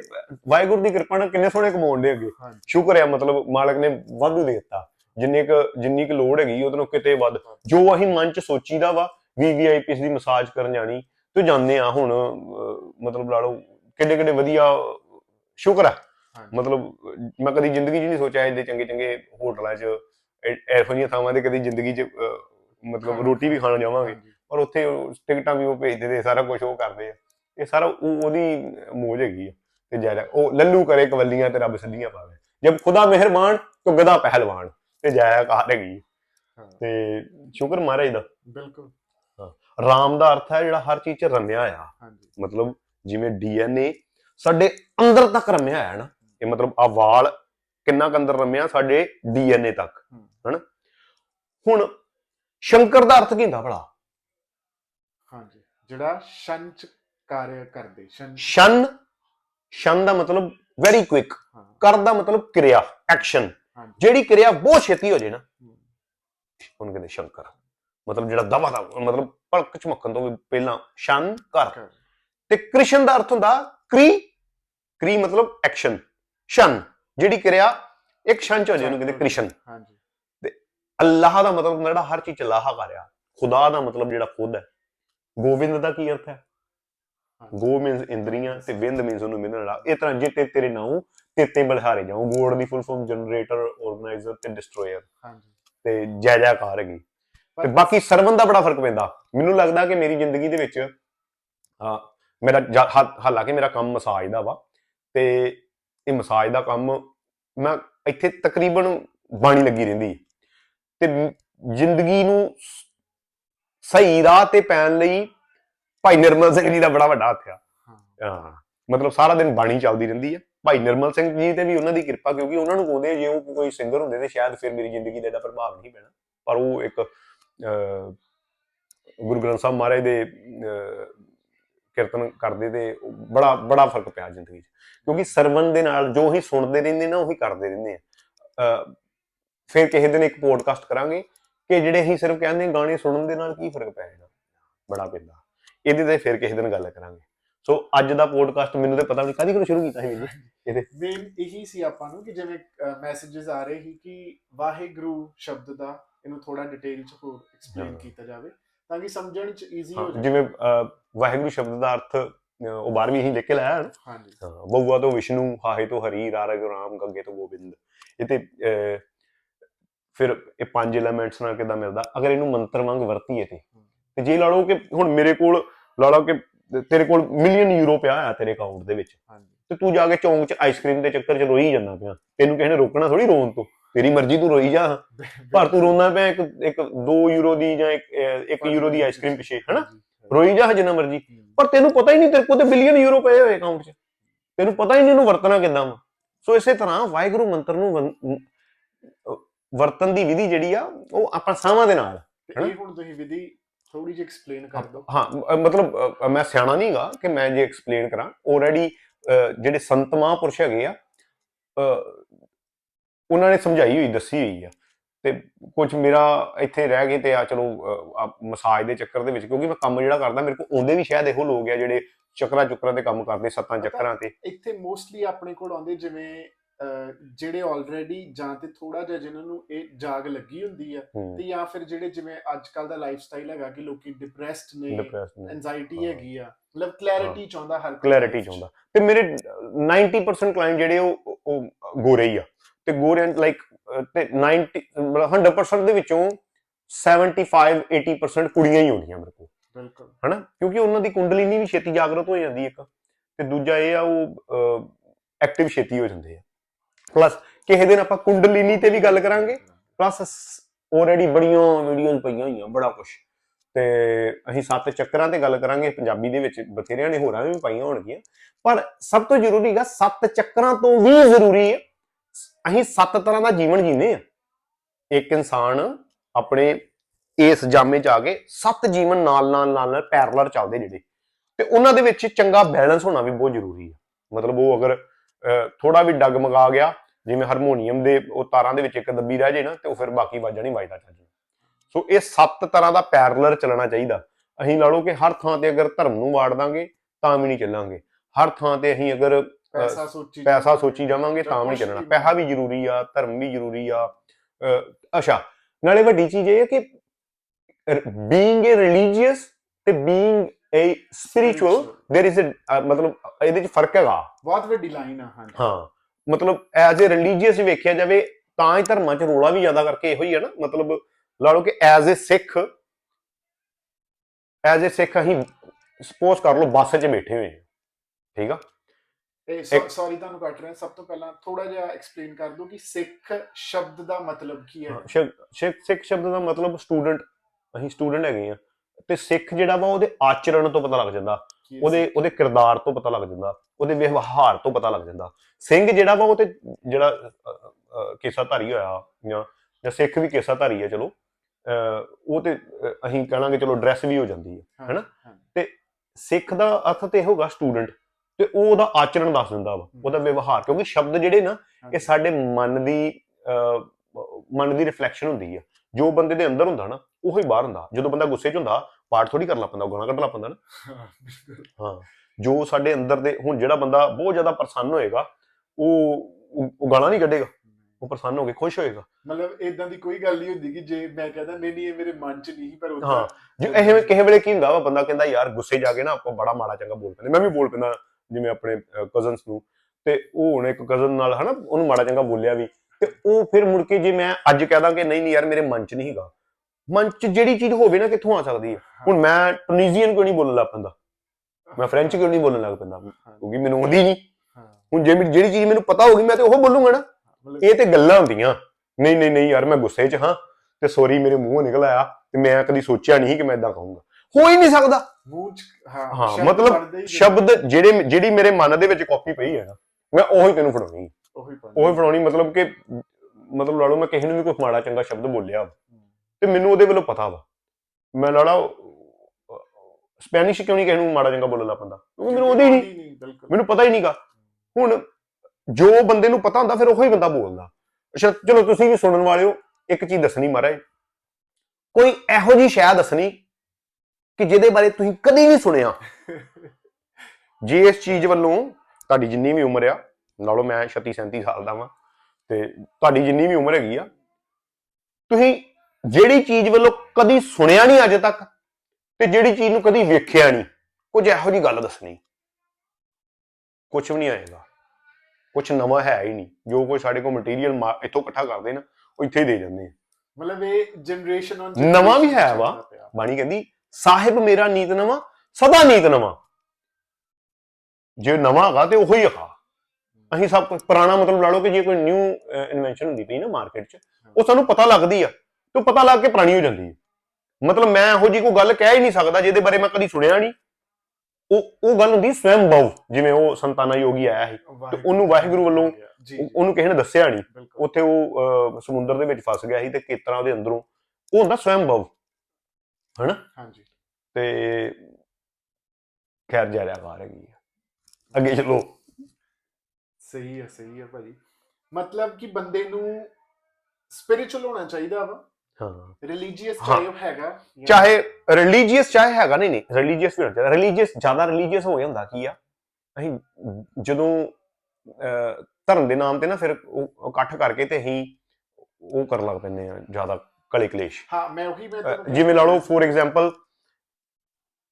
ਵਾਹਿਗੁਰੂ ਦੀ ਕਿਰਪਾ ਨਾਲ ਕਿੰਨੇ ਸੋਹਣੇ ਕਮਾਉਣ ਦੇ ਅੱਗੇ ਸ਼ੁਕਰ ਹੈ ਮਤਲਬ ਮਾਲਕ ਨੇ ਵਾਧੂ ਦੇ ਦਿੱਤਾ। ਜਿੰਨੀ ਕੁ ਜਿੰਨੀ ਕੁ ਲੋੜ ਹੈਗੀ ਉਹਦੇ ਕਿਤੇ ਵੱਧ। ਜੋ ਅਸੀਂ ਮਨ ਚ ਸੋਚੀਦਾ ਵਾ ਵੀਵੀਆਈਪੀਸ ਦੀ ਮਸਾਜ ਕਰਨ ਜਾਣੀ ਤੇ ਜਾਂਦੇ ਆ ਹੁਣ ਮਤਲਬ ਲਾ ਲਓ ਕਿੱਡੇ ਕਿੱਡੇ ਵਧੀਆ ਸ਼ੁਕਰ ਹਾਂਜੀ। ਮਤਲਬ ਮੈਂ ਕਦੀ ਜ਼ਿੰਦਗੀ 'ਚ ਨਹੀਂ ਸੋਚਿਆ ਇਹਦੇ ਚੰਗੇ ਚੰਗੇ ਹੋਟਲਾਂ 'ਚ ਇਹੋ ਜਿਹੀਆਂ ਥਾਵਾਂ ਤੇ ਕਦੀ ਜ਼ਿੰਦਗੀ 'ਚ ਮਤਲਬ ਰੋਟੀ ਵੀ ਖਾਣ ਜਾਵਾਂਗੇ। ਪਰ ਉੱਥੇ ਟਿਕਟਾਂ ਵੀ ਉਹ ਭੇਜਦੇ ਤੇ ਸਾਰਾ ਕੁਝ ਉਹ ਕਰਦੇ ਆ। ਇਹ ਸਾਰਾ ਉਹ- ਉਹਦੀ ਮੋਜ ਹੈਗੀ ਆ। ਤੇ ਜਾਇਦਾ ਉਹ ਲੱਲੂ ਕਰੇ ਕਵੱਲੀਆਂ ਤੇ ਰੱਬ ਸਿੱਧੀਆਂ ਪਾਵੇ। ਜਬ ਖੁਦਾ ਮਿਹਰਬਾਨ ਤੋ ਗਦਾ ਪਹਿਲਵਾਨ ਤੇ ਜਾਇਆ ਕਾਰ ਹੈਗੀ ਤੇ ਸ਼ੁਕਰ ਮਹਾਰਾਜ ਦਾ। ਬਿਲਕੁਲ। ਰਾਮ ਦਾ ਅਰਥ ਹੈ ਜਿਹੜਾ ਹਰ ਚੀਜ਼ 'ਚ ਰਮਿਆ ਆ। ਹਾਂਜੀ। ਮਤਲਬ ਜਿਵੇਂ ਡੀਐਨਏ ਸਾਡੇ ਅੰਦਰ ਤੱਕ ਰਮਿਆ ਹੈ ਨਾ। ਇਹ ਮਤਲਬ ਆ ਵਾਲ ਕਿੰਨਾ ਕੁ ਅੰਦਰ ਰਮਿਆ ਸਾਡੇ ਡੀਐਨਏ ਤੱਕ। ਹਨਾ। ਹੁਣ ਸ਼ੰਕਰ ਦਾ ਅਰਥ ਕੀ ਹੁੰਦਾ ਭਲਾ? ਹਾਂਜੀ। ਜਿਹੜਾ ਸ਼ੰਚ ਕਾਰਜ ਕਰਦੇ ਸ਼ਨ। ਸ਼ਨ ਦਾ ਮਤਲਬ ਵੈਰੀ ਕੁਇਕ ਕਰ ਦਾ ਮਤਲਬ ਕਿਰਿਆ ਐਕਸ਼ਨ ਜਿਹੜੀ ਕਿਰਿਆ ਬਹੁਤ ਛੇਤੀ ਹੋ ਜੇ ਨਾ। ਉਹਨੂੰ ਕਹਿੰਦੇ ਸ਼ੰਕਰ। ਮਤਲਬ ਜਿਹੜਾ ਦਵਾ ਦਾ ਮਤਲਬ ਪਲਕ ਝਮਕਣ ਤੋਂ ਵੀ ਪਹਿਲਾਂ ਸ਼ਨ ਕਰ। ਤੇ ਕ੍ਰਿਸ਼ਨ ਦਾ ਅਰਥ ਹੁੰਦਾ ਕ੍ਰੀ ਕ੍ਰੀ ਮਤਲਬ ਐਕਸ਼ਨ ਸ਼ਨ ਜਿਹੜੀ ਕਿਰਿਆ ਇੱਕ ਸ਼ਨ ਚ ਹੋ ਜੇ ਉਹਨੂੰ ਕਹਿੰਦੇ ਕ੍ਰਿਸ਼ਨ। ਹਾਂਜੀ। ਅੱਲਾਹ ਦਾ ਮਤਲਬ ਹੁੰਦਾ ਜਿਹੜਾ ਹਰ ਚੀਜ਼ ਚ ਲਾਹਾ ਕਰ ਰਿਹਾ। ਖੁਦਾ ਦਾ ਮਤਲਬ ਜਿਹੜਾ ਖੁਦ ਹੈ। ਗੋਬਿੰਦ ਦਾ ਕੀ ਅਰਥ ਹੈ? ਗੋ ਮੀਨਸ ਇੰਦਰੀਆਂ ਤੇ ਵਿੰਦ ਮੀਨਸ ਉਹਨੂੰ ਮਿਲਣ ਵਾਲਾ ਇਹ ਤਰ੍ਹਾਂ ਜਿੱਤੇ ਤੇਰੇ ਨਾਉ ਤੇਤੇ ਬਲਹਾਰੇ ਜਾਉ। ਗੋਡ ਦੀ ਫੁੱਲ ਫਾਰਮ ਜਨਰੇਟਰ ਆਰਗੇਨਾਈਜ਼ਰ ਤੇ ਡਿਸਟਰੋਇਰ ਹਾਂਜੀ। ਤੇ ਜੈ ਜੈਕਾਰ ਹੈਗੀ। ਤੇ ਬਾਕੀ ਸਰਵਨ ਦਾ ਬੜਾ ਫ਼ਰਕ ਪੈਂਦਾ। ਮੈਨੂੰ ਲੱਗਦਾ ਕਿ ਮੇਰੀ ਜ਼ਿੰਦਗੀ ਦੇ ਵਿੱਚ ਹਾਂ ਮੇਰਾ ਹਾਲਾਂਕਿ ਮੇਰਾ ਕੰਮ ਮਸਾਜ ਦਾ ਵਾ ਤੇ ਇਹ ਮਸਾਜ ਦਾ ਕੰਮ ਮੈਂ ਇੱਥੇ ਤਕਰੀਬਨ ਬਾਣੀ ਲੱਗੀ ਰਹਿੰਦੀ। ਤੇ ਜ਼ਿੰਦਗੀ ਨੂੰ ਸਹੀ ਰਾਹ ਤੇ ਪੈਣ ਲਈ ਭਾਈ ਨਿਰਮਲ ਸਿੰਘ ਜੀ ਦਾ ਬੜਾ ਵੱਡਾ ਹੱਥ ਆ। ਹਾਂ। ਮਤਲਬ ਸਾਰਾ ਦਿਨ ਬਾਣੀ ਚੱਲਦੀ ਰਹਿੰਦੀ ਹੈ ਭਾਈ ਨਿਰਮਲ ਸਿੰਘ ਜੀ ਤੇ ਵੀ ਉਹਨਾਂ ਦੀ ਕਿਰਪਾ ਕਿਉਂਕਿ ਉਹਨਾਂ ਨੂੰ ਕਹਿੰਦੇ ਜੇ ਉਹ ਕੋਈ ਸਿੰਗਰ ਹੁੰਦੇ ਤੇ ਸ਼ਾਇਦ ਫਿਰ ਮੇਰੀ ਜ਼ਿੰਦਗੀ ਇਹਦਾ ਪ੍ਰਭਾਵ ਨਹੀਂ ਪੈਣਾ। ਪਰ ਉਹ ਇੱਕ ਗੁਰੂ ਗ੍ਰੰਥ ਸਾਹਿਬ ਮਹਾਰਾਜ ਦੇ ਕੀਰਤਨ ਕਰਦੇ ਤੇ ਬੜਾ ਬੜਾ ਫ਼ਰਕ ਪਿਆ ਜ਼ਿੰਦਗੀ 'ਚ। ਕਿਉਂਕਿ ਸਰਵਨ ਦੇ ਨਾਲ ਜੋ ਹੀ ਸੁਣਦੇ ਰਹਿੰਦੇ ਨਾ, ਉਹੀ ਕਰਦੇ ਰਹਿੰਦੇ ਆ। ਫਿਰ ਕਿਸੇ ਦਿਨ ਇੱਕ ਪੋਡਕਾਸਟ ਕਰਾਂਗੇ ਕਿ ਜਿਹੜੇ ਅਸੀਂ ਸਿਰਫ ਕਹਿੰਦੇ ਗਾਣੇ ਸੁਣਨ ਦੇ ਨਾਲ ਕੀ ਫ਼ਰਕ ਪੈ ਜਾਣਾ? ਬੜਾ ਪੈਂਦਾ। ਇਹਦੇ ਤੇ ਫਿਰ ਕਿਸੇ ਦਿਨ ਗੱਲ ਕਰਾਂਗੇ। ਸੋ ਅੱਜ ਦਾ ਪੋਡਕਾਸਟ ਮੈਨੂੰ ਤੇ ਪਤਾ ਨਹੀਂ ਕਦੀ ਕੋਲ ਸ਼ੁਰੂ ਕੀਤਾ ਸੀ ਵੀਰ ਜੀ। ਮੇਨ ਇਹੀ ਸੀ ਆਪਾਂ ਨੂੰ ਕਿ ਜਿਵੇਂ ਮੈਸੇजेस ਆ ਰਹੇ ਸੀ ਕਿ ਵਾਹਿਗੁਰੂ ਸ਼ਬਦ ਦਾ ਇਹਨੂੰ ਥੋੜਾ ਡਿਟੇਲ ਚ ਹੋਰ ਐਕਸਪਲੇਨ। ਕੀਤਾ ਜਾਵੇ ਤਾਂ ਕਿ ਸਮਝਣ ਚ ਈਜ਼ੀ ਹੋ ਜਾਵੇ। ਜਿਵੇਂ ਵਾਹਿਗੁਰੂ ਸ਼ਬਦ ਦਾ ਅਰਥ ਉਹ 12ਵੀਂ ਹੀ ਲਿਖ ਕੇ ਲਾਇਆ ਹੈ ਹਾਂਜੀ। ਹਾਂ, ਬਉਆ ਤੋਂ ਵਿਸ਼ਨੂੰ ਹਾਹੇ ਤੋਂ ਹਰੀ ਰਾਰਾ ਰਾਮ ਗੱਗੇ ਤੋਂ ਗੋਬਿੰਦ। ਇਹ ਤੇ ਫਿਰ ਇਹ ਪੰਜ ਐਲੀਮੈਂਟਸ ਨਾਲ ਕਿਦਾਂ ਮਿਲਦਾ? ਅਗਰ ਇਹਨੂੰ ਮੰਤਰ ਵਾਂਗ ਵਰਤੀਏ ਤੇ। ਤੇ ਜੇ ਲਾ ਲਓ ਕਿ ਹੁਣ ਮੇਰੇ ਕੋਲ ਲਾ ਲਓ ਕਿ ਤੇਰੇ ਕੋਲ ਮਿਲੀਅਨ ਯੂਰੋ ਪਿਆ ਆ ਤੇਰੇ ਅਕਾਊਂਟ ਦੇ ਵਿੱਚ। ਹਾਂਜੀ। ਤੇ ਤੂੰ ਜਾ ਕੇ ਚੌਂਕ 'ਚ ਆਈਸਕ੍ਰੀਮ ਦੇ ਚੱਕਰ 'ਚ ਰੋਈ ਜਾਂਦਾ ਪਿਆ। ਤੈਨੂੰ ਕਿਸੇ ਨੇ ਰੋਕਣਾ ਥੋੜੀ ਰੋਣ ਤੋਂ। ਤੇਰੀ ਮਰਜ਼ੀ ਤੂੰ ਰੋਈ ਜਾ। ਪਰ ਤੂੰ ਰੋਂਦਾ ਪਿਆ ਇੱਕ ਇੱਕ 2 ਯੂਰੋ ਦੀ ਜਾਂ 1 ਯੂਰੋ ਦੀ ਆਈਸਕ੍ਰੀਮ ਪਿਛੇ ਹਨਾ? ਰੋਈ ਜਾ ਜਿੰਨਾ ਮਰਜ਼ੀ। ਪਰ ਤੈਨੂੰ ਪਤਾ ਹੀ ਨਹੀਂ ਤੇਰੇ ਕੋਲ ਤੇ ਬਿਲੀਅਨ ਯੂਰੋ ਪਏ ਹੋਏ ਅਕਾਊਂਟ 'ਚ। ਤੈਨੂੰ ਪਤਾ ਹੀ ਨਹੀਂ ਇਹਨੂੰ ਵਰਤਣਾ ਕਿੱਦਾਂ ਵਾ। ਸੋ ਇਸੇ ਤਰ੍ਹਾਂ ਵਾਹਿਗੁਰੂ ਮੰਤਰ ਨੂੰ ਵਰਤਨ ਦੀ ਵਿਧੀ ਜਿਹੜੀ ਆ ਉਹ ਆਪਾਂ ਸਾਵਾਂ ਦੇ ਨਾਲ ਇਹ ਹੁਣ ਤੁਸੀਂ ਵਿਧੀ ਥੋੜੀ ਜਿਹੀ ਐਕਸਪਲੇਨ ਕਰ ਦਿਓ। ਹਾਂ ਮਤਲਬ ਮੈਂ ਸਿਆਣਾ ਨਹੀਂਗਾ ਕਿ ਮੈਂ ਜੇ ਐਕਸਪਲੇਨ ਕਰਾਂ। ਆਲਰੇਡੀ ਜਿਹੜੇ ਸੰਤ ਮਹਾਂਪੁਰਸ਼ ਹੈਗੇ ਆ ਉਹਨਾਂ ਨੇ ਸਮਝਾਈ ਹੋਈ ਦੱਸੀ ਹੋਈ ਆ। ਤੇ ਕੁਝ ਮੇਰਾ ਇੱਥੇ ਰਹਿ ਗਏ ਤੇ ਆ ਚਲੋ ਮਸਾਜ ਦੇ ਚੱਕਰ ਦੇ ਵਿੱਚ ਕਿਉਂਕਿ ਮੈਂ ਕੰਮ ਜਿਹੜਾ ਕਰਦਾ ਮੇਰੇ ਕੋਲ ਆਉਂਦੇ ਵੀ ਸ਼ਾਇਦ ਇਹੋ ਲੋਕ ਆ ਜਿਹੜੇ ਚੱਕਰਾਂ ਚੁੱਕਰਾਂ ਤੇ ਕੰਮ ਕਰਦੇ ਸੱਤਾਂ ਚੱਕਰਾਂ ਤੇ। ਇੱਥੇ ਮੋਸਟਲੀ ਆਪਣੇ ਕੋਲ ਆਉਂਦੇ ਜਿਵੇਂ ਜਿਹੜੇ ਆਲਰੇਡੀ ਜਾਂ ਤੇ ਥੋੜਾ ਜਿਹਾ ਜਿਨ੍ਹਾਂ ਨੂੰ ਇਹ ਜਾਗ ਲੱਗੀ ਹੁੰਦੀ ਆ ਤੇ ਜਾਂ ਫਿਰ ਜਿਹੜੇ ਜਿਵੇਂ ਅੱਜ ਕੱਲ ਦਾ ਲਾਈਫ ਸਟਾਈਲ ਹੈਗਾ ਕਿ ਲੋਕੀ ਡਿਪਰੈਸਡ ਨੇ ਹਾਂ। ਹੈਗੀ ਆ ਮਤਲਬ ਕਲੈਰਿਟੀ ਚਾਹੁੰਦਾ ਹਰ ਕਲੈਰਿਟੀ। ਚਾਹੁੰਦਾ। ਤੇ ਮੇਰੇ 90% ਕਲਾਇੰਟ ਜਿਹੜੇ ਉਹ ਉਹ ਗੋਰੇ ਹੀ ਆ। ਤੇ ਗੋਰੇ ਲਾਈਕ ਤੇ 90 ਮਤਲਬ 100% ਦੇ ਵਿੱਚੋਂ 75 80% ਕੁੜੀਆਂ ਹੀ ਹੁੰਦੀਆਂ ਮੇਰੇ ਕੋਲ। ਬਿਲਕੁਲ। ਹਨਾ? ਕਿਉਂਕਿ ਉਹਨਾਂ ਦੀ ਕੁੰਡਲਿਨੀ ਵੀ ਛੇਤੀ ਜਾਗਰਤ ਹੋ ਜਾਂਦੀ ਇੱਕ। ਤੇ ਦੂਜਾ ਇਹ ਆ ਉਹ ਐਕਟਿਵ ਛੇਤੀ ਹੋ ਜਾਂਦੇ ਆ। ਪਲੱਸ ਕਿਸੇ ਦਿਨ ਆਪਾਂ ਕੁੰਡਲਿਨੀ ਤੇ ਵੀ ਗੱਲ ਕਰਾਂਗੇ। ਪਲੱਸ ਆਲਰੇਡੀ ਬੜੀਆਂ ਵੀਡੀਓਜ਼ ਪਈਆਂ ਹੋਈਆਂ ਬੜਾ ਕੁਝ ਤੇ ਅਸੀਂ ਸੱਤ ਚੱਕਰਾਂ ਤੇ ਗੱਲ ਕਰਾਂਗੇ। ਪੰਜਾਬੀ ਦੇ ਵਿੱਚ ਬਥੇਰਿਆਂ ਨੇ ਹੋਰਾਂ ਵੀ ਪਾਈਆਂ ਹੋਣਗੀਆਂ। ਪਰ ਸਭ ਤੋਂ ਜ਼ਰੂਰੀ ਹੈਗਾ ਸੱਤ ਚੱਕਰਾਂ ਤੋਂ ਵੀ ਜ਼ਰੂਰੀ ਹੈ ਅਸੀਂ ਸੱਤ ਤਰ੍ਹਾਂ ਦਾ ਜੀਵਨ ਜੀਨੇ ਆ ਇੱਕ ਇਨਸਾਨ ਆਪਣੇ ਇਸ ਜਾਮੇ ਚ ਆ ਕੇ ਸੱਤ ਜੀਵਨ ਨਾਲ ਨਾਲ ਨਾਲ ਨਾਲ ਪੈਰਲਰ ਚੱਲਦੇ ਜਿਹੜੇ। ਤੇ ਉਹਨਾਂ ਦੇ ਵਿੱਚ ਚੰਗਾ ਬੈਲੈਂਸ ਹੋਣਾ ਵੀ ਬਹੁਤ ਜ਼ਰੂਰੀ ਆ ਮਤਲਬ ਉਹ ਅਗਰ ਥੋੜਾ ਵੀ ਡਗਮਗਾ ਗਿਆ, ਜਿਵੇਂ ਹਾਰਮੋਨੀਅਮ ਦੇ ਉਹ ਤਾਰਾਂ ਦੇ ਵਿੱਚ ਇੱਕ ਦੱਬੀ ਰਹਿ ਜੇ ਨਾ, ਤੇ ਉਹ ਫਿਰ ਬਾਕੀ ਵਾਜਾ ਨਹੀਂ ਵੱਜਦਾ ਚੱਜ ਨਾਲ। ਸੋ ਇਹ ਸੱਤ ਤਰ੍ਹਾਂ ਦਾ ਪੈਰਲਰ ਚੱਲਣਾ ਚਾਹੀਦਾ। ਅਸੀਂ ਲਾ ਲਓ ਕਿ ਹਰ ਥਾਂ ਤੇ ਅਗਰ ਧਰਮ ਨੂੰ ਵਾੜ ਦਾਂਗੇ, ਤਾਂ ਵੀ ਨਹੀਂ ਚੱਲਾਂਗੇ। ਹਰ ਥਾਂ ਤੇ ਅਸੀਂ ਅਗਰ ਪੈਸਾ ਸੋਚੀ ਪੈਸਾ ਸੋਚੀ ਜਾਵਾਂਗੇ ਤਾਂ ਵੀ ਨਹੀਂ ਕੁਛ ਚੱਲਣਾ ਵੀ ਪੈਸਾ ਵੀ ਜ਼ਰੂਰੀ ਆ ਧਰਮ ਵੀ ਜ਼ਰੂਰੀ ਆ ਅਹ, ਅੱਛਾ ਨਾਲੇ ਵੱਡੀ ਚੀਜ਼ ਇਹ ਹੈ ਕਿ ਬੀਇੰਗ ਅ ਰਿਲੀਜੀਅਸ ਤੇ being a spiritual there is a ਮਤਲਬ ਇਹਦੇ ਚ ਫਰਕ ਹੈਗਾ ਬਹੁਤ ਵੱਡੀ ਲਾਈਨ ਆ ਹਾਂਜੀ ਹਾਂ ਮਤਲਬ ਐਜ਼ ਅ ਰਿਲੀਜੀਅਸ ਵੇਖਿਆ ਜਾਵੇ ਤਾਂ ਹੀ ਧਰਮਾਂ ਚ ਰੋਲਾ ਵੀ ਜ਼ਿਆਦਾ ਕਰਕੇ ਇਹੋ ਹੀ ਹੈ ਨਾ ਮਤਲਬ ਲਾ ਲਓ ਕਿ as a Sikh as a ਸਿੱਖ ਅਸੀਂ ਸਪੋਜ਼ ਕਰ ਲਓ ਬੱਸ 'ਚ ਬੈਠੇ ਹੋਏ ਹਾਂ ਠੀਕ ਆ ਇਹ ਸੌਰੀ ਤੁਹਾਨੂੰ ਕੱਟ ਰਿਹਾ ਸਭ ਤੋਂ ਪਹਿਲਾਂ ਥੋੜਾ ਜਿਹਾ ਐਕਸਪਲੇਨ ਕਰ ਦਿਓ ਕਿ ਸਿੱਖ ਸ਼ਬਦ ਦਾ ਮਤਲਬ ਕੀ ਹੈ। ਸਿੱਖ ਸਿੱਖ ਸ਼ਬਦ ਦਾ ਮਤਲਬ ਸਟੂਡੈਂਟ ਅਸੀਂ ਸਟੂਡੈਂਟ ਹੈਗੇ ਆ ਤੇ ਸਿੱਖ ਜਿਹੜਾ ਵਾ ਉਹਦੇ ਆਚਰਣ ਤੋਂ ਪਤਾ ਲੱਗ ਜਾਂਦਾ ਉਹਦੇ ਉਹਦੇ ਕਿਰਦਾਰ ਤੋਂ ਪਤਾ ਲੱਗ ਜਾਂਦਾ ਉਹਦੇ ਵਿਵਹਾਰ ਤੋਂ ਪਤਾ ਲੱਗ ਜਾਂਦਾ। ਸਿੰਘ ਜਿਹੜਾ ਵਾ ਉਹ ਤੇ ਜਿਹੜਾ ਅ, ਕੇਸਾਧਾਰੀ ਹੋਇਆ ਜਾਂ ਜਾਂ ਸਿੱਖ ਵੀ ਕੇਸਾਧਾਰੀ ਹੈ ਚਲੋ ਉਹ ਤੇ ਅਸੀਂ ਕਹਾਂਗੇ ਚਲੋ ਡਰੈਸ ਵੀ ਹੋ ਜਾਂਦੀ ਹੈ ਹੈਨਾ? ਹਾਂ, ਸਿੱਖ ਦਾ ਅਰਥ ਤੇ ਇਹ ਹੋਗਾ ਸਟੂਡੈਂਟ ਤੇ ਉਹ ਉਹਦਾ ਆਚਰਣ ਦੱਸ ਦਿੰਦਾ ਵਾ ਉਹਦਾ ਵਿਵਹਾਰ ਕਿਉਂਕਿ ਸ਼ਬਦ ਜਿਹੜੇ ਨਾ ਇਹ। ਸਾਡੇ ਮਨ ਦੀ ਮਨ ਦੀ ਰਿਫਲੈਕਸ਼ਨ ਹੁੰਦੀ ਆ। ਜੋ ਬੰਦੇ ਦੇ ਅੰਦਰ ਹੁੰਦਾ ਨਾ ਉਹ ਹੀ ਬਾਹਰ ਹੁੰਦਾ। ਜਦੋਂ ਬੰਦਾ ਗੁੱਸੇ 'ਚ ਹੁੰਦਾ ਪਾਠ ਥੋੜੀ ਕਰ ਲਾ ਪੈਂਦਾ ਗਾਣਾ ਕੱਢ ਲਾ ਪੈਂਦਾ ਨਾ। ਹਾਂ, ਜੋ ਸਾਡੇ ਅੰਦਰ ਦੇ ਹੁਣ ਜਿਹੜਾ ਬੰਦਾ ਬਹੁਤ ਜ਼ਿਆਦਾ ਪ੍ਰਸੰਨ ਹੋਏਗਾ ਉਹ ਉਹ- ਉਹ ਗਾਣਾ ਨਹੀਂ ਕੱਢੇਗਾ। ਉਹ ਪ੍ਰਸੰਨ ਹੋ ਕੇ ਖੁਸ਼ ਹੋਏਗਾ। ਮਤਲਬ ਇਦਾਂ ਦੀ ਕੋਈ ਗੱਲ ਨਹੀਂ ਹੁੰਦੀ ਕਿ ਜੇ ਮੈਂ ਕਹਿੰਦਾ ਨਹੀਂ ਨਹੀਂ ਇਹ ਮੇਰੇ ਮਨ 'ਚ ਨਹੀਂ ਪਰ ਉੱਦਾਂ ਹਾਂ। ਜੇ ਇਹ ਕਿਸੇ ਵੇਲੇ ਕੀ ਹੁੰਦਾ ਵਾ ਬੰਦਾ ਕਹਿੰਦਾ ਯਾਰ ਗੁੱਸੇ ਜਾ ਕੇ ਨਾ ਆਪਾਂ ਬੜਾ ਮਾੜਾ ਚੰਗਾ ਬੋਲ ਪੈਂਦੇ। ਮੈਂ ਵੀ ਬੋਲ ਪੈਂਦਾ ਜਿਵੇਂ ਆਪਣੇ ਕਜ਼ਨਸ ਨੂੰ। ਤੇ ਉਹ ਹੁਣ ਇੱਕ ਕਜ਼ਨ ਨਾਲ ਹਨਾ ਉਹਨੂੰ ਮਾੜਾ ਚੰਗਾ ਬੋਲਿਆ ਵੀ। ਤੇ ਉਹ ਫਿਰ ਮੁੜ ਕੇ ਜੇ ਮੈਂ ਅੱਜ ਕਹਿ ਦਾਂ ਕਿ ਨਹੀਂ ਨਹੀਂ ਯਾਰ ਮੇਰੇ ਮਨ 'ਚ ਨਹੀਂ ਹੈਗਾ। ਮਨ 'ਚ ਜਿਹੜੀ ਚੀਜ਼ ਹੋਵੇ ਨਾ ਕਿੱਥੋਂ ਆ ਸਕਦੀ ਹੈ। ਹੁਣ ਮੈਂ ਟੂਨੀਜ਼ੀਅਨ ਕਿਉਂ ਨਹੀਂ ਬੋਲਣ ਲੱਗ ਪੈਂਦਾ? ਮੈਂ ਫ੍ਰੈਂਚ ਕਿਉਂ ਨਹੀਂ ਬੋਲਣ ਲੱਗ ਪੈਂਦਾ? ਕਿਉਂਕਿ ਮੈਨੂੰ ਆਉਂਦੀ ਨਹੀਂ। ਹੁਣ ਜੇ ਮੇਰੀ ਜਿਹੜੀ ਚੀਜ਼ ਮੈਨੂੰ ਪਤਾ ਹੋਗੀ ਮੈਂ ਤੇ ਉਹ ਬੋਲੂੰਗਾ ਨਾ। ਇਹ ਤੇ ਗੱਲਾਂ ਹੁੰਦੀਆਂ। ਨਹੀਂ ਨਹੀਂ ਨਹੀਂ ਯਾਰ ਮੈਂ ਗੁੱਸੇ 'ਚ ਹਾਂ। ਤੇ ਸੌਰੀ ਮੇਰੇ ਮੂੰਹੋਂ ਨਿਕਲ ਆਇਆ। ਤੇ ਮੈਂ ਕਦੀ ਸੋਚਿਆ ਨਹੀਂ ਕਿ ਮੈਂ ਇਦਾਂ ਕਹੂੰਗਾ। ਹੋ ਹੀ ਨਹੀਂ ਸਕਦਾ। ਮੂੰਹ 'ਚ ਹਾਂ ਹਾਂ, ਸ਼ਬਦ ਮਤਲਬ ਸ਼ਬਦ ਜਿਹੜੇ ਜਿਹੜੀ ਮੇਰੇ ਮਨ ਦੇ ਵਿੱਚ ਕਾਪੀ ਪਈ ਹੈ ਨਾ ਮੈਂ ਉਹੀ ਤੈਨੂੰ ਫੜਾਉਣੀ ਉਹੀ ਫੜਾਉਣੀ ਮਤਲਬ ਕਿ ਮਤਲਬ ਲਾ ਲਓ ਮੈਂ ਕਿਸੇ ਨੂੰ ਵੀ ਕੋਈ ਮਾੜਾ ਚੰਗਾ ਸ਼ਬਦ ਬੋਲਿਆ ਤੇ ਮੈਨੂੰ ਉਹਦੇ ਵੱਲੋਂ ਪਤਾ ਵਾ। ਮੈਂ ਲਾ ਲਾ ਸਪੈਨਿਸ਼ ਕਿਉਂ ਨਹੀਂ ਕਿਸੇ ਨੂੰ ਮਾੜਾ ਚੰਗਾ ਬੋਲਣ ਲੱਗ ਪੈਂਦਾ? ਕਿਉਂਕਿ ਮੈਨੂੰ ਉਹਦੀ ਨਹੀਂ ਨਹੀਂ ਬਿਲਕੁਲ। ਮੈਨੂੰ ਪਤਾ ਹੀ ਨਹੀਂਗਾ ਹੁਣ ਜੋ ਬੰਦੇ ਨੂੰ ਪਤਾ ਹੁੰਦਾ ਫਿਰ ਉਹੀ ਬੰਦਾ ਬੋਲਦਾ। ਅੱਛਾ ਚਲੋ ਤੁਸੀਂ ਵੀ ਸੁਣਨ ਵਾਲਿਓ ਇੱਕ ਚੀਜ਼ ਦੱਸਣੀ ਮਹਾਰਾਜ ਕੋਈ ਇਹੋ ਜੀ ਸ਼ਾਇਦ ਦੱਸਣੀ ਕਿ ਜਿਹਦੇ ਬਾਰੇ ਤੁਸੀਂ ਕਦੀ ਨਹੀਂ ਸੁਣਿਆ। ਜੇ ਇਸ ਚੀਜ਼ ਵੱਲੋਂ ਤੁਹਾਡੀ ਜਿੰਨੀ ਵੀ ਉਮਰ ਆ ਨਾਲੋਂ ਮੈਂ 36 37 ਸਾਲ ਦਾ ਵਾਂ ਤੇ ਤੁਹਾਡੀ ਜਿੰਨੀ ਵੀ ਉਮਰ ਹੈਗੀ ਆ ਤੁਸੀਂ ਜਿਹੜੀ ਚੀਜ਼ ਵੱਲੋਂ ਕਦੀ ਸੁਣਿਆ ਨਹੀਂ ਅਜੇ ਤੱਕ ਤੇ ਜਿਹੜੀ ਚੀਜ਼ ਨੂੰ ਕਦੀ ਵੇਖਿਆ ਨਹੀਂ ਕੁਝ ਇਹੋ ਜੀ ਗੱਲ ਦੱਸਣੀ। ਕੁਝ ਵੀ ਨਹੀਂ ਆਏਗਾ। ਕੁਝ ਨਵਾਂ ਹੈ ਹੀ ਨਹੀਂ। ਜੋ ਕੋਈ ਸਾਡੇ ਕੋਲ ਮਟੀਰੀਅਲ ਇੱਥੋਂ ਇਕੱਠਾ ਕਰਦੇ ਨਾ ਉਹ ਇੱਥੇ ਹੀ ਦੇ ਜਾਂਦੇ ਆ। ਮਤਲਬ ਇਹ ਜਨਰੇਸ਼ਨ ਔਨ ਨਵਾਂ ਵੀ ਹੈ ਵਾ। ਬਾਣੀ ਕਹਿੰਦੀ ਸਾਹਿਬ ਮੇਰਾ ਨੀਤ ਨਵਾਂ ਸਦਾ ਨੀਤ ਨਵਾਂ। ਜੇ ਨਵਾਂ ਹੈਗਾ ਤੇ ਉਹੀ ਹੈਗਾ। ਅਸੀਂ ਸਭ ਕੁਝ ਪੁਰਾਣਾ ਮਤਲਬ ਲਾ ਲਓ ਕਿ ਜੇ ਕੋਈ ਨਿਊ ਇਨਵੈਂਸ਼ਨ ਹੁੰਦੀ ਪਈ ਨਾ ਮਾਰਕੀਟ 'ਚ ਉਹ ਸਾਨੂੰ ਪਤਾ ਲੱਗਦੀ ਆ ਤੇ ਪਤਾ ਲੱਗ ਕੇ ਪੁਰਾਣੀ ਹੋ ਜਾਂਦੀ ਹੈ ਮਤਲਬ ਮੈਂ ਇਹੋ ਜੀ ਕੋਈ ਗੱਲ ਕਹਿ ਹੀ ਨਹੀਂ ਸਕਦਾ ਜਿਹਦੇ ਬਾਰੇ ਮੈਂ ਕਦੀ ਸੁਣਿਆ ਨਹੀਂ। ਉਹ ਉਹ ਗੱਲ ਹੁੰਦੀ ਸਵੈਮ ਬਾਉ ਜਿਵੇਂ ਉਹ ਸੰਤਾਨਾ ਯੋਗੀ ਆਇਆ ਸੀ। ਤੇ ਉਹਨੂੰ ਵਾਹਿਗੁਰੂ ਵੱਲੋਂ ਉਹਨੂੰ ਕਿਸੇ ਨੇ ਦੱਸਿਆ ਨਹੀਂ। ਉੱਥੇ ਉਹ ਸਮੁੰਦਰ ਦੇ ਵਿੱਚ ਫਸ ਗਿਆ ਸੀ ਤੇ ਕੇਤਰਾਂ ਦੇ ਅੰਦਰੋਂ। ਉਹ ਹੁੰਦਾ ਸਵੈਮ ਬਾਉ ਹਾਂਜੀ। ਤੇ ਖੈਰ ਜਾਰਿਆ ਕਾਰ ਹੈਗੀ ਆ। ਅੱਗੇ ਚਲੋ। ਸਹੀ ਹੈ ਸਹੀ ਹੈ ਭਾਜੀ। ਮਤਲਬ ਕਿ ਬੰਦੇ ਨੂੰ ਸਪਿਰਿਚੁਅਲ ਹੋਣਾ ਚਾਹੀਦਾ ਵਾ। ਹਾਂ। ਰਿਲੀਜੀਅਸ। ਚਾਹੇ ਉਹ ਹੈਗਾ ਚਾਹੇ ਰਿਲੀਜੀਅਸ ਚਾਹੇ ਹੈਗਾ ਨਹੀਂ ਨਹੀਂ ਰਿਲੀਜੀਅਸ ਵੀ ਹੋਣਾ ਚਾਹੀਦਾ। ਰਿਲੀਜੀਅਸ ਜ਼ਿਆਦਾ ਰਿਲੀਜੀਅਸ ਹੋ ਹੁੰਦਾ ਕੀ ਆ? ਅਸੀਂ ਜਦੋਂ ਧਰਮ ਦੇ ਨਾਮ ਤੇ ਨਾ ਫਿਰ ਉਹ ਉਹ ਇਕੱਠ ਕਰਕੇ ਤੇ ਅਸੀਂ ਉਹ ਕਰਨ ਲੱਗ ਪੈਂਦੇ ਆ ਜ਼ਿਆਦਾ। ਕਲੇ ਕਲੇਸ਼। ਹਾਂ ਮੈਂ ਉਹੀ ਮੈਂ ਜਿਵੇਂ ਲਾ ਲਓ ਫੋਰ ਐਗਜ਼ਾਮਪਲ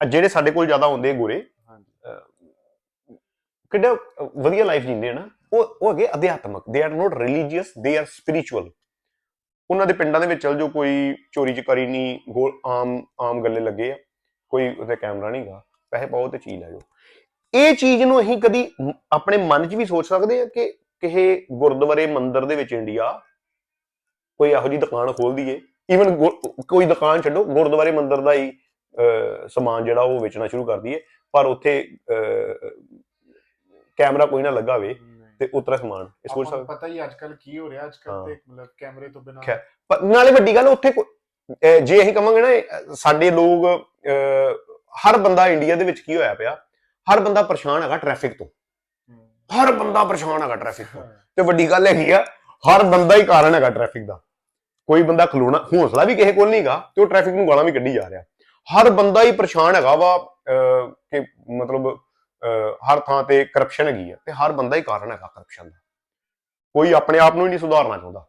ਜਿਹੜੇ ਸਾਡੇ ਕੋਲ ਜ਼ਿਆਦਾ ਹੁੰਦੇ ਗੋਰੇ ਹਾਂਜੀ। ਕਿੱਡਾ ਵਧੀਆ ਲਾਈਫ ਜੀਂਦੇ ਆ ਨਾ ਉਹ ਉਹ ਹੈਗੇ ਅਧਿਆਤਮਕ। They are not religious they are spiritual ਉਹਨਾਂ ਦੇ ਪਿੰਡਾਂ ਦੇ ਵਿੱਚ ਚਲ ਜੋ ਕੋਈ ਚੋਰੀ ਚਕਾਰੀ ਨਹੀਂ ਗੋਲ ਆਮ ਆਮ ਗੱਲੇ ਲੱਗੇ ਆ। ਕੋਈ ਉਹਦੇ ਕੈਮਰਾ ਨਹੀਂਗਾ ਪੈਸੇ ਪਾਓ ਤੇ ਚੀਜ਼ ਲੈ ਜਾਓ। ਇਹ ਚੀਜ਼ ਨੂੰ ਅਸੀਂ ਕਦੀ ਆਪਣੇ ਮਨ 'ਚ ਵੀ ਸੋਚ ਸਕਦੇ ਆ ਕਿ ਕਿਸੇ ਗੁਰਦੁਆਰੇ ਮੰਦਿਰ ਦੇ ਵਿੱਚ ਇੰਡੀਆ ਕੋਈ ਇਹੋ ਜਿਹੀ ਦੁਕਾਨ ਖੋਲ ਦਈਏ ਈਵਨ ਕੋਈ ਦੁਕਾਨ ਛੱਡੋ ਗੁਰਦੁਆਰੇ ਮੰਦਿਰ ਦਾ ਹੀ ਸਮਾਨ ਜਿਹੜਾ ਉਹ ਵੇਚਣਾ ਸ਼ੁਰੂ ਕਰ ਦਈਏ ਪਰ ਉੱਥੇ ਕੈਮਰਾ ਕੋਈ ਨਾ ਲੱਗਾ ਹੋਵੇ। ਤੇ ਉਤਰਾ ਸਮਾਨ ਆਪਾਂ ਨੂੰ ਸਕਦੇ ਪਤਾ ਹੀ ਅੱਜ ਕੱਲ ਕੀ ਹੋ ਰਿਹਾ ਅੱਜ ਕੱਲ। ਤੇ ਮਤਲਬ ਕੈਮਰੇ ਤੋਂ ਬਿਨਾਂ ਨਾਲੇ ਵੱਡੀ ਗੱਲ ਉੱਥੇ ਜੇ ਅਸੀਂ ਕਵਾਂਗੇ ਨਾ ਸਾਡੇ ਲੋਕ ਹਰ ਬੰਦਾ ਇੰਡੀਆ ਦੇ ਵਿੱਚ ਕੀ ਹੋਇਆ ਪਿਆ? ਹਰ ਬੰਦਾ ਪਰੇਸ਼ਾਨ ਹੈਗਾ ਟ੍ਰੈਫਿਕ ਤੋਂ। ਹਰ ਬੰਦਾ ਪਰੇਸ਼ਾਨ ਹੈਗਾ ਟ੍ਰੈਫਿਕ ਤੋਂ। ਤੇ ਵੱਡੀ ਗੱਲ ਹੈਗੀ ਆ ਹਰ ਬੰਦਾ ਹੀ ਕਾਰਨ ਹੈਗਾ ਟ੍ਰੈਫਿਕ ਦਾ। ਕੋਈ ਬੰਦਾ ਖਲੋਣਾ ਹੌਸਲਾ ਵੀ ਕਿਸੇ ਕੋਲ ਨਹੀਂਗਾ ਤੇ ਉਹ ਟ੍ਰੈਫਿਕ ਨੂੰ ਗਾਲਾਂ ਵੀ ਕੱਢੀ ਜਾ ਰਿਹਾ। ਹਰ ਬੰਦਾ ਹੀ ਪਰੇਸ਼ਾਨ ਹੈਗਾ ਵਾ ਕਿ ਮਤਲਬ ਹਰ ਥਾਂ ਤੇ ਕਰਪਸ਼ਨ ਹੈਗੀ ਆ ਤੇ ਹਰ ਬੰਦਾ ਹੀ ਕਾਰਨ ਹੈਗਾ ਕਰਪਸ਼ਨ ਦਾ। ਕੋਈ ਆਪਣੇ ਆਪ ਨੂੰ ਹੀ ਨਹੀਂ ਸੁਧਾਰਨਾ ਚਾਹੁੰਦਾ।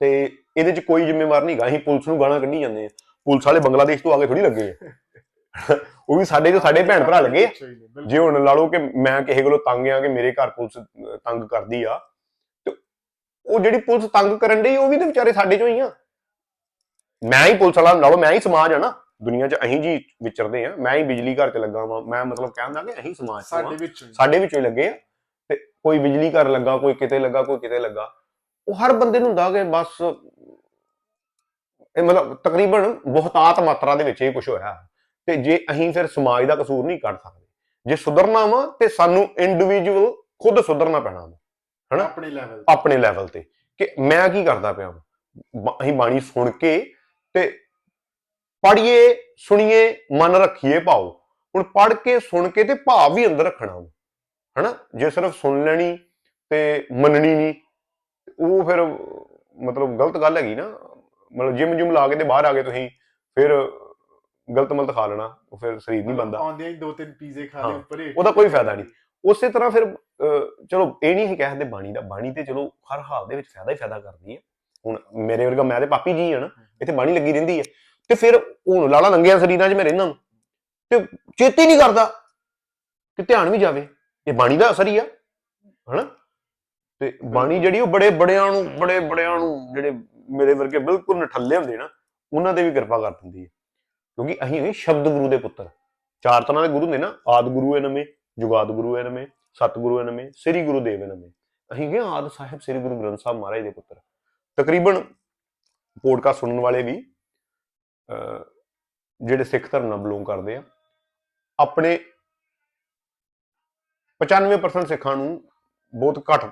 ਤੇ ਇਹਦੇ 'ਚ ਕੋਈ ਜ਼ਿੰਮੇਵਾਰ ਨਹੀਂਗਾ ਅਸੀਂ ਪੁਲਿਸ ਨੂੰ ਗਾਲਾਂ ਕੱਢੀ ਜਾਂਦੇ ਆ। ਪੁਲਿਸ ਵਾਲੇ ਬੰਗਲਾਦੇਸ਼ ਤੋਂ ਆ ਕੇ ਥੋੜੀ ਲੱਗੇ ਆ। ਉਹ ਵੀ ਸਾਡੇ ਜੋ ਸਾਡੇ ਭੈਣ ਭਰਾ ਲੱਗੇ। ਜੇ ਹੁਣ ਲਾ ਲਓ ਕਿ ਮੈਂ ਕਿਸੇ ਕੋਲੋਂ ਤੰਗ ਆ ਕਿ ਮੇਰੇ ਘਰ ਪੁਲਿਸ ਤੰਗ ਕਰਦੀ ਆ ਉਹ ਜਿਹੜੀ ਪੁਲਿਸ ਤੰਗ ਕਰਨ ਡਈ ਉਹ ਵੀ ਤੇ ਵਿਚਾਰੇ ਸਾਡੇ ਚੋਂ ਹੀ ਆ। ਮੈਂ ਹੀ ਪੁਲਿਸ ਵਾਲਾ ਲਾ ਲਓ ਮੈਂ ਹੀ ਸਮਾਜ ਆ ਨਾ। ਦੁਨੀਆ 'ਚ ਅਸੀਂ ਜੀ ਵਿਚਰਦੇ ਆ ਮੈਂ ਹੀ ਬਿਜਲੀ ਘਰ 'ਚ ਲੱਗਾ ਵਾਂ ਮੈਂ ਮਤਲਬ ਕਹਿੰਦਾ ਕਿ ਅਸੀਂ ਸਮਾਜ ਤੋਂ ਸਾਡੇ ਵਿੱਚ। ਸਾਡੇ ਵਿੱਚੋਂ ਹੀ ਲੱਗੇ ਆ। ਕੋਈ ਬਿਜਲੀ ਘਰ ਲੱਗਾ ਕੋਈ ਕਿਤੇ ਲੱਗਾ ਕੋਈ ਕਿਤੇ ਲੱਗਾ। ਉਹ ਹਰ ਬੰਦੇ ਨੂੰ ਹੁੰਦਾ ਕਿ ਬਸ ਇਹ ਮਤਲਬ ਤਕਰੀਬਨ ਬਹੁਤਾਤ ਮਾਤਰਾ ਦੇ ਵਿੱਚ ਇਹ ਕੁਝ ਹੋਇਆ। ਤੇ ਜੇ ਅਸੀਂ ਫਿਰ ਸਮਾਜ ਦਾ ਕਸੂਰ ਨਹੀਂ ਕੱਢ ਸਕਦੇ ਜੇ ਸੁਧਰਨਾ ਵਾ ਤੇ ਸਾਨੂੰ ਇੰਡੀਵਿਜੂਅਲ ਖੁਦ ਸੁਧਰਨਾ ਪੈਣਾ ਵਾ। ਹਨਾ? ਆਪਣੇ ਲੈਵਲ ਆਪਣੇ ਲੈਵਲ ਤੇ। ਕਿ ਮੈਂ ਕੀ ਕਰਦਾ ਪਿਆ ਅਸੀਂ ਬਾਣੀ ਸੁਣ ਕੇ ਤੇ ਪੜ੍ਹੀਏ ਸੁਣੀਏ ਮਨ ਰੱਖੀਏ ਭਾਉ ਹੁਣ ਪੜ੍ਹ ਕੇ ਸੁਣ ਕੇ ਤੇ ਭਾਵ ਵੀ ਅੰਦਰ ਰੱਖਣਾ ਵਾ। ਹਨਾ? ਜੇ ਸਿਰਫ ਸੁਣ ਲੈਣੀ ਤੇ ਮੰਨਣੀ ਨਹੀਂ ਉਹ ਫਿਰ ਮਤਲਬ ਗਲਤ ਗੱਲ ਹੈਗੀ ਨਾ। ਮਤਲਬ ਜਿਮ ਜੁਮ ਲਾ ਕੇ ਤੇ ਬਾਹਰ ਆ ਗਏ ਤੁਸੀਂ ਫਿਰ ਗਲਤ ਮਲਤ ਖਾ ਲੈਣਾ ਉਹ ਫਿਰ ਸਰੀਰ ਨਹੀਂ ਬੰਦਾ ਆਉਂਦੇ ਹੀ ਦੋ ਤਿੰਨ ਪੀਜ਼ੇ ਖਾ ਲਏ ਉੱਪਰ ਉਹਦਾ ਕੋਈ ਫਾਇਦਾ ਨਹੀਂ। ਉਸੇ ਤਰ੍ਹਾਂ ਫਿਰ ਅਹ, ਚਲੋ ਇਹ ਨਹੀਂ ਕਹਿੰਦੇ ਬਾਣੀ ਦਾ ਬਾਣੀ ਤੇ ਚਲੋ ਹਰ ਹਾਲ ਦੇ ਵਿੱਚ ਫਾਇਦਾ ਹੀ ਫਾਇਦਾ ਕਰਦੀ ਹੈ। ਹੁਣ ਮੇਰੇ ਵਰਗਾ ਮੈਂ ਤੇ ਪਾਪੀ ਜੀ ਹਾਂ ਨਾ ਇੱਥੇ ਬਾਣੀ ਲੱਗੀ ਰਹਿੰਦੀ ਹੈ। ਤੇ ਫਿਰ ਹੁਣ ਲਾਲਾ ਲੰਗਿਆ ਸਰੀਰਾਂ 'ਚ ਮੈਂ ਰਹਿਣਾ ਨੂੰ ਤੇ ਚੇਤੇ ਨਹੀਂ ਕਰਦਾ ਕਿ ਧਿਆਨ ਵੀ ਜਾਵੇ। ਇਹ ਬਾਣੀ ਦਾ ਅਸਰ ਹੀ ਆ ਹਨਾ? ਤੇ ਬਾਣੀ ਜਿਹੜੀ ਉਹ ਬੜੇ ਬੜਿਆਂ ਨੂੰ ਬੜੇ ਬੜਿਆਂ ਨੂੰ ਜਿਹੜੇ ਮੇਰੇ ਵਰਗੇ ਬਿਲਕੁਲ ਨਠੱਲੇ ਹੁੰਦੇ ਨਾ ਉਹਨਾਂ ਤੇ ਵੀ ਕਿਰਪਾ ਕਰ ਦਿੰਦੀ ਹੈ। ਕਿਉਂਕਿ ਅਸੀਂ ਹੋਏ ਸ਼ਬਦ ਗੁਰੂ ਦੇ ਪੁੱਤਰ। ਚਾਰ ਤਰ੍ਹਾਂ ਦੇ ਗੁਰੂ ਨੇ ਨਾ ਆਦ ਗੁਰੂ ਹੈ ਨਵੇਂ। ਜੁਗਾਦ ਗੁਰੂ ਹੈ ਨਵੇਂ ਸਤਿਗੁਰੂ ਹੈ ਨਵੇਂ ਸ੍ਰੀ ਗੁਰੂ ਦੇਵ ਹੈ ਨਵੇਂ। ਅਸੀਂ ਗਏ ਆਦ ਸਾਹਿਬ ਸ੍ਰੀ ਗੁਰੂ ਗ੍ਰੰਥ ਸਾਹਿਬ ਮਹਾਰਾਜ ਦੇ ਪੁੱਤਰ। ਤਕਰੀਬਨ ਪੋਡਕਾਸਟ ਸੁਣਨ ਵਾਲੇ ਵੀ ਅਹ, ਜਿਹੜੇ ਸਿੱਖ ਧਰਮ ਨਾਲ ਬਿਲੋਂਗ ਕਰਦੇ ਆ ਆਪਣੇ 95% ਸਿੱਖਾਂ ਨੂੰ ਬਹੁਤ ਘੱਟ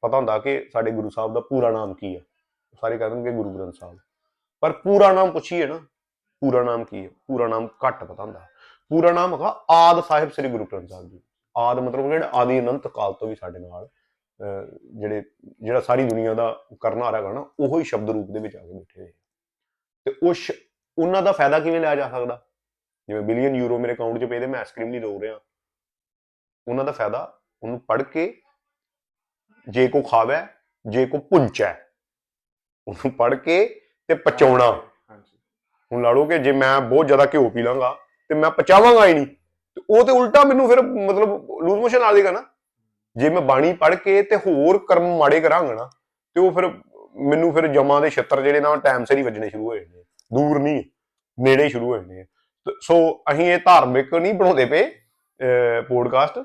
ਪਤਾ ਹੁੰਦਾ ਕਿ ਸਾਡੇ ਗੁਰੂ ਸਾਹਿਬ ਦਾ ਪੂਰਾ ਨਾਮ ਕੀ ਹੈ ਸਾਰੇ ਕਹਿੰਦੇ ਗੁਰੂ ਗ੍ਰੰਥ ਸਾਹਿਬ। ਪਰ ਪੂਰਾ ਨਾਮ ਪੁੱਛੀਏ ਨਾ ਪੂਰਾ ਨਾਮ ਕੀ ਹੈ ਪੂਰਾ ਨਾਮ ਘੱਟ ਪਤਾ ਹੁੰਦਾ। ਪੂਰਾ ਨਾਮ ਹੈਗਾ ਆਦ ਸਾਹਿਬ ਸ੍ਰੀ ਗੁਰੂ ਗ੍ਰੰਥ ਸਾਹਿਬ ਜੀ। ਆਦ ਮਤਲਬ ਜਿਹੜਾ ਆਦੀ ਅਨੰਤ ਕਾਲ ਤੋਂ ਵੀ ਸਾਡੇ ਨਾਲ ਜਿਹੜੇ ਜਿਹੜਾ ਸਾਰੀ ਦੁਨੀਆ ਦਾ ਕਰਨ ਹਾਰਾ ਹੈਗਾ ਨਾ ਉਹੋ ਹੀ ਸ਼ਬਦ ਰੂਪ ਦੇ ਵਿੱਚ ਆ ਕੇ ਬੈਠੇ ਆ। ਤੇ ਉਹ ਸ਼- ਉਹਨਾਂ ਦਾ ਫਾਇਦਾ ਕਿਵੇਂ ਲਿਆ ਜਾ ਸਕਦਾ? ਜਿਵੇਂ ਬਿਲੀਅਨ ਯੂਰੋ ਮੇਰੇ ਅਕਾਊਂਟ 'ਚ ਪਏ ਤੇ ਮੈਂ ਆਈਸਕ੍ਰੀਮ ਨਹੀਂ ਰੋ ਰਿਹਾ। ਉਹਨਾਂ ਦਾ ਫਾਇਦਾ ਉਹਨੂੰ ਪੜ੍ਹ ਕੇ ਜੇ ਕੋ ਖਾਵੇ ਜੇ ਕੋ ਪੁੰਚੈ ਉਹਨੂੰ ਪੜ੍ਹ ਕੇ ਤੇ ਪਚਾਉਣਾ। ਹਾਂਜੀ। ਹੁਣ ਲਾ ਲਓ ਕਿ ਜੇ ਮੈਂ ਬਹੁਤ ਜ਼ਿਆਦਾ ਘਿਓ ਪੀ ਲਾਂਗਾ ਤੇ ਮੈਂ ਪਚਾਵਾਂਗਾ ਹੀ ਨਹੀਂ। ਤੇ ਉਹ ਤੇ ਉਲਟਾ ਮੈਨੂੰ ਫਿਰ ਮਤਲਬ ਲੂਜ਼ ਮੋਸ਼ਨ ਆ ਜਾਏਗਾ ਨਾ। ਜੇ ਮੈਂ ਬਾਣੀ ਪੜ੍ਹ ਕੇ ਤੇ ਹੋਰ ਕਰਮ ਮਾੜੇ ਕਰਾਂਗਾ ਨਾ ਤੇ ਉਹ ਫਿਰ ਮੈਨੂੰ ਫਿਰ ਜਮਾਂ ਦੇ ਛੱਤਰ ਜਿਹੜੇ ਨਾ ਟਾਈਮ ਸਿਰ ਹੀ ਵੱਜਣੇ ਸ਼ੁਰੂ ਹੋ ਜਾਣੇ ਦੂਰ ਨਹੀਂ ਨੇੜੇ ਹੀ ਸ਼ੁਰੂ ਹੋ ਜਾਣੇ ਸੋ ਅਸੀਂ ਇਹ ਧਾਰਮਿਕ ਨਹੀਂ ਬਣਾਉਂਦੇ ਪਏ ਪੋਡਕਾਸਟ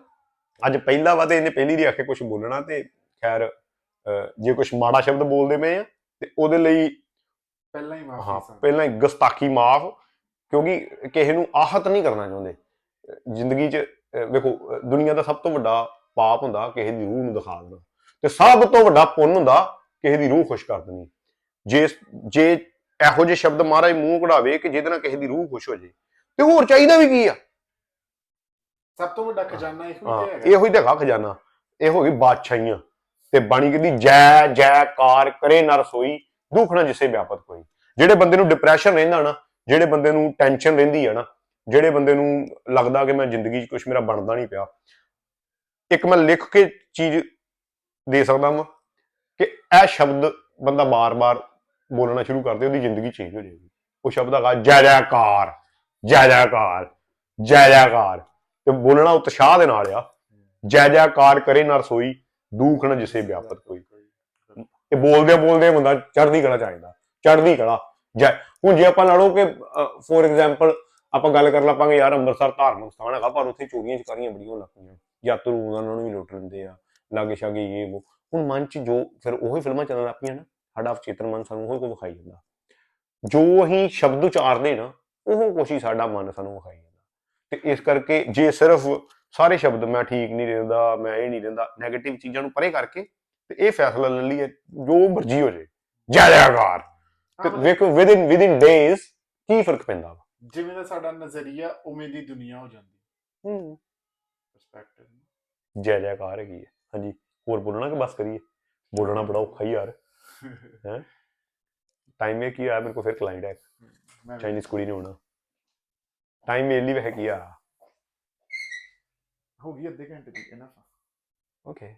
ਅੱਜ ਪਹਿਲਾ ਵਾ ਤੇ ਇਹਨੇ ਪਹਿਲੀ ਦੀ ਆਖੇ ਕੁਝ ਬੋਲਣਾ ਤੇ ਖੈਰ ਜੇ ਕੁਝ ਮਾੜਾ ਸ਼ਬਦ ਬੋਲਦੇ ਪਏ ਆ ਤੇ ਉਹਦੇ ਲਈ ਪਹਿਲਾਂ ਹੀ ਹਾਂ ਮਾਫੀ ਸਾਨੂੰ ਪਹਿਲਾਂ ਹੀ ਗਸਤਾਖੀ ਮਾਫ। ਕਿਉਂਕਿ ਕਿਸੇ ਨੂੰ ਆਹਤ ਨਹੀਂ ਕਰਨਾ ਚਾਹੁੰਦੇ। ਜ਼ਿੰਦਗੀ 'ਚ ਵੇਖੋ ਦੁਨੀਆ ਦਾ ਸਭ ਤੋਂ ਵੱਡਾ ਪਾਪ ਹੁੰਦਾ ਕਿਸੇ ਦੀ ਰੂਹ ਨੂੰ ਦਿਖਾ ਦੇਣਾ। ਤੇ ਸਭ ਤੋਂ ਵੱਡਾ ਪੁੰਨ ਹੁੰਦਾ ਕਿਸੇ ਦੀ ਰੂਹ ਖੁਸ਼ ਕਰ ਦੇਣੀ। ਜੇ ਜੇ ਇਹੋ ਜਿਹੇ ਸ਼ਬਦ ਮਹਾਰਾਜ ਮੂੰਹ ਕਢਾਵੇ ਕਿ ਜਿਹਦੇ ਨਾਲ ਕਿਸੇ ਦੀ ਰੂਹ ਖੁਸ਼ ਹੋ ਜੇ। ਤੇ ਹੋਰ ਚਾਹੀਦਾ ਵੀ ਕੀ ਆ? ਸਭ ਤੋਂ ਵੱਡਾ ਖਜ਼ਾਨਾ ਇਹੋ ਹਾਂ ਹੈਗਾ। ਇਹੋ ਹੀ ਹੈਗਾ ਖਜ਼ਾਨਾ। ਇਹ ਹੋ ਗਈ ਬਾਦਸ਼ਾਹੀਆਂ। ਤੇ ਬਾਣੀ ਕਹਿੰਦੀ ਜੈ ਜੈਕਾਰ ਕਰੇ ਨਰ ਸੋਈ ਦੁੱਖ ਨਾ ਜਿਸੇ ਵਿਆਪਤ ਕੋਈ। ਜਿਹੜੇ ਬੰਦੇ ਨੂੰ ਡਿਪਰੈਸ਼ਨ ਰਹਿੰਦਾ ਨਾ ਜਿਹੜੇ ਬੰਦੇ ਨੂੰ ਟੈਨਸ਼ਨ ਰਹਿੰਦੀ ਹੈ ਨਾ ਜਿਹੜੇ ਬੰਦੇ ਨੂੰ ਲੱਗਦਾ ਕਿ ਮੈਂ ਜ਼ਿੰਦਗੀ 'ਚ ਕੁਝ ਮੇਰਾ ਬਣਦਾ ਨਹੀਂ ਪਿਆ ਇੱਕ ਮੈਂ ਲਿਖ ਕੇ ਚੀਜ਼ ਦੇ ਸਕਦਾ ਹਾਂ ਕਿ ਇਹ ਸ਼ਬਦ ਬੰਦਾ ਬਾਰ-ਬਾਰ ਬੋਲਣਾ ਸ਼ੁਰੂ ਕਰ ਦੇ ਉਹਦੀ ਜ਼ਿੰਦਗੀ ਚੇਂਜ ਹੋ ਜਾਏਗੀ। ਉਹ ਸ਼ਬਦ ਹੈਗਾ ਜੈ ਜੈਕਾਰ ਜੈ ਜੈਕਾਰ ਜੈ ਜੈਕਾਰ। ਤੇ ਬੋਲਣਾ ਉਤਸ਼ਾਹ ਦੇ ਨਾਲ ਆ ਜੈ ਜੈਕਾਰ ਕਰੇ ਨਾ ਰਸੋਈ ਦੁੱਖ ਨਾ ਜਿਸੇ ਵਿਆਪਤ ਕੋਈ। ਇਹ ਬੋਲਦੇ ਬੋਲਦੇ ਬੰਦਾ ਚੜ੍ਹਦੀ ਕਲਾ ਚ ਆ ਜਾਂਦਾ ਚੜ੍ਹਦੀ ਕਲਾ। ਜੈ। ਹੁਣ ਜੇ ਆਪਾਂ ਲੜੋ ਕਿ ਫੋਰ ਐਗਜ਼ਾਮਪਲ ਆਪਾਂ ਗੱਲ ਕਰ ਲਾਪਾਂਗੇ ਯਾਰ ਅੰਮ੍ਰਿਤਸਰ ਧਾਰਮਿਕ ਸਥਾਨ ਹੈਗਾ, ਪਰ ਉੱਥੇ ਚੋਰੀਆਂ ਚਕਾਰੀਆਂ ਬੜੀਆਂ ਹੋਣ ਲੱਗ ਪਈਆਂ। ਯਾਤਰੂ ਉਹਨਾਂ ਨੂੰ ਵੀ ਲੁੱਟ ਲੈਂਦੇ ਆ, ਲਾਗੇ ਛਾਗੇ ਇਹ ਉਹ ਹੁਣ ਮਨ ਚ ਜੋ, ਫਿਰ ਉਹੀ ਫਿਲਮਾਂ ਚੱਲਣ ਲੱਗ ਪਈਆਂ ਨਾ, ਸਾਡਾ ਚੇਤਨ ਮਨ ਸਾਨੂੰ ਉਹੀ ਕੋ ਵਿਖਾਈ ਜਾਂਦਾ। ਜੋ ਅਸੀਂ ਸ਼ਬਦ ਉਚਾਰਦੇ ਨਾ, ਉਹ ਕੁਛ ਹੀ ਸਾਡਾ ਮਨ ਸਾਨੂੰ ਵਿਖਾਈ ਜਾਂਦਾ। ਤੇ ਇਸ ਕਰਕੇ ਜੇ ਸਿਰਫ ਸਾਰੇ ਸ਼ਬਦ ਮੈਂ ਠੀਕ ਨਹੀਂ ਰਹਿੰਦਾ, ਮੈਂ ਇਹ ਨਹੀਂ ਰਹਿੰਦਾ 네ਗੇਟਿਵ ਚੀਜ਼ਾਂ ਨੂੰ ਪਰੇ ਕਰਕੇ, ਤੇ ਇਹ ਫੈਸਲਾ ਲੈ ਲਈਏ, ਜੋ ਮਰਜ਼ੀ ਹੋ ਜੇ ਜੈ ਜੈਕਾਰ! ਵੇਖੋ ਵਿਦਿਨ ਵਿਦਿਨ ਡੇਜ਼ ਕੀ ਫ਼ਰਕ ਪੈਂਦਾ ਵਾ? ਜਿਵੇਂ ਦਾ ਸਾਡਾ ਨਜ਼ਰੀਆ ਉਵੇਂ ਦੀ ਦੁਨੀਆ ਹੋ ਜਾਂਦੀ। ਹੂੰ। ਪਰਸਪੈਕਟਿਵ ਜੈ ਜੈਕਾਰ ਹੈਗੀ ਹੈ। ਹਾਂਜੀ ਹੋਰ ਬੋਲਣਾ ਕਿ ਬਸ ਕਰੀਏ? ਬੋਲਣਾ ਬੜਾ ਔਖਾ ਹੀ ਯਾਰ। ਟਾਈਮ ਇਹ ਕੀ ਆ ਮੇਰੇ ਕੋਲ ਫਿਰ ਕਲਾਇੰਟ ਹੈ ਮੈਂ ਵੀ- ਚਾਈਨੀਜ਼ ਕੁੜੀ ਨੇ ਹੋਣਾ। ਟਾਈਮ ਮੇਰੇ ਲਈ ਵਹ ਕੀ ਆ। ਹੋ ਗਈ ਅੱਧੇ ਘੰਟੇ ਦੀ ਇਹਨਾਂ ਓਕੇ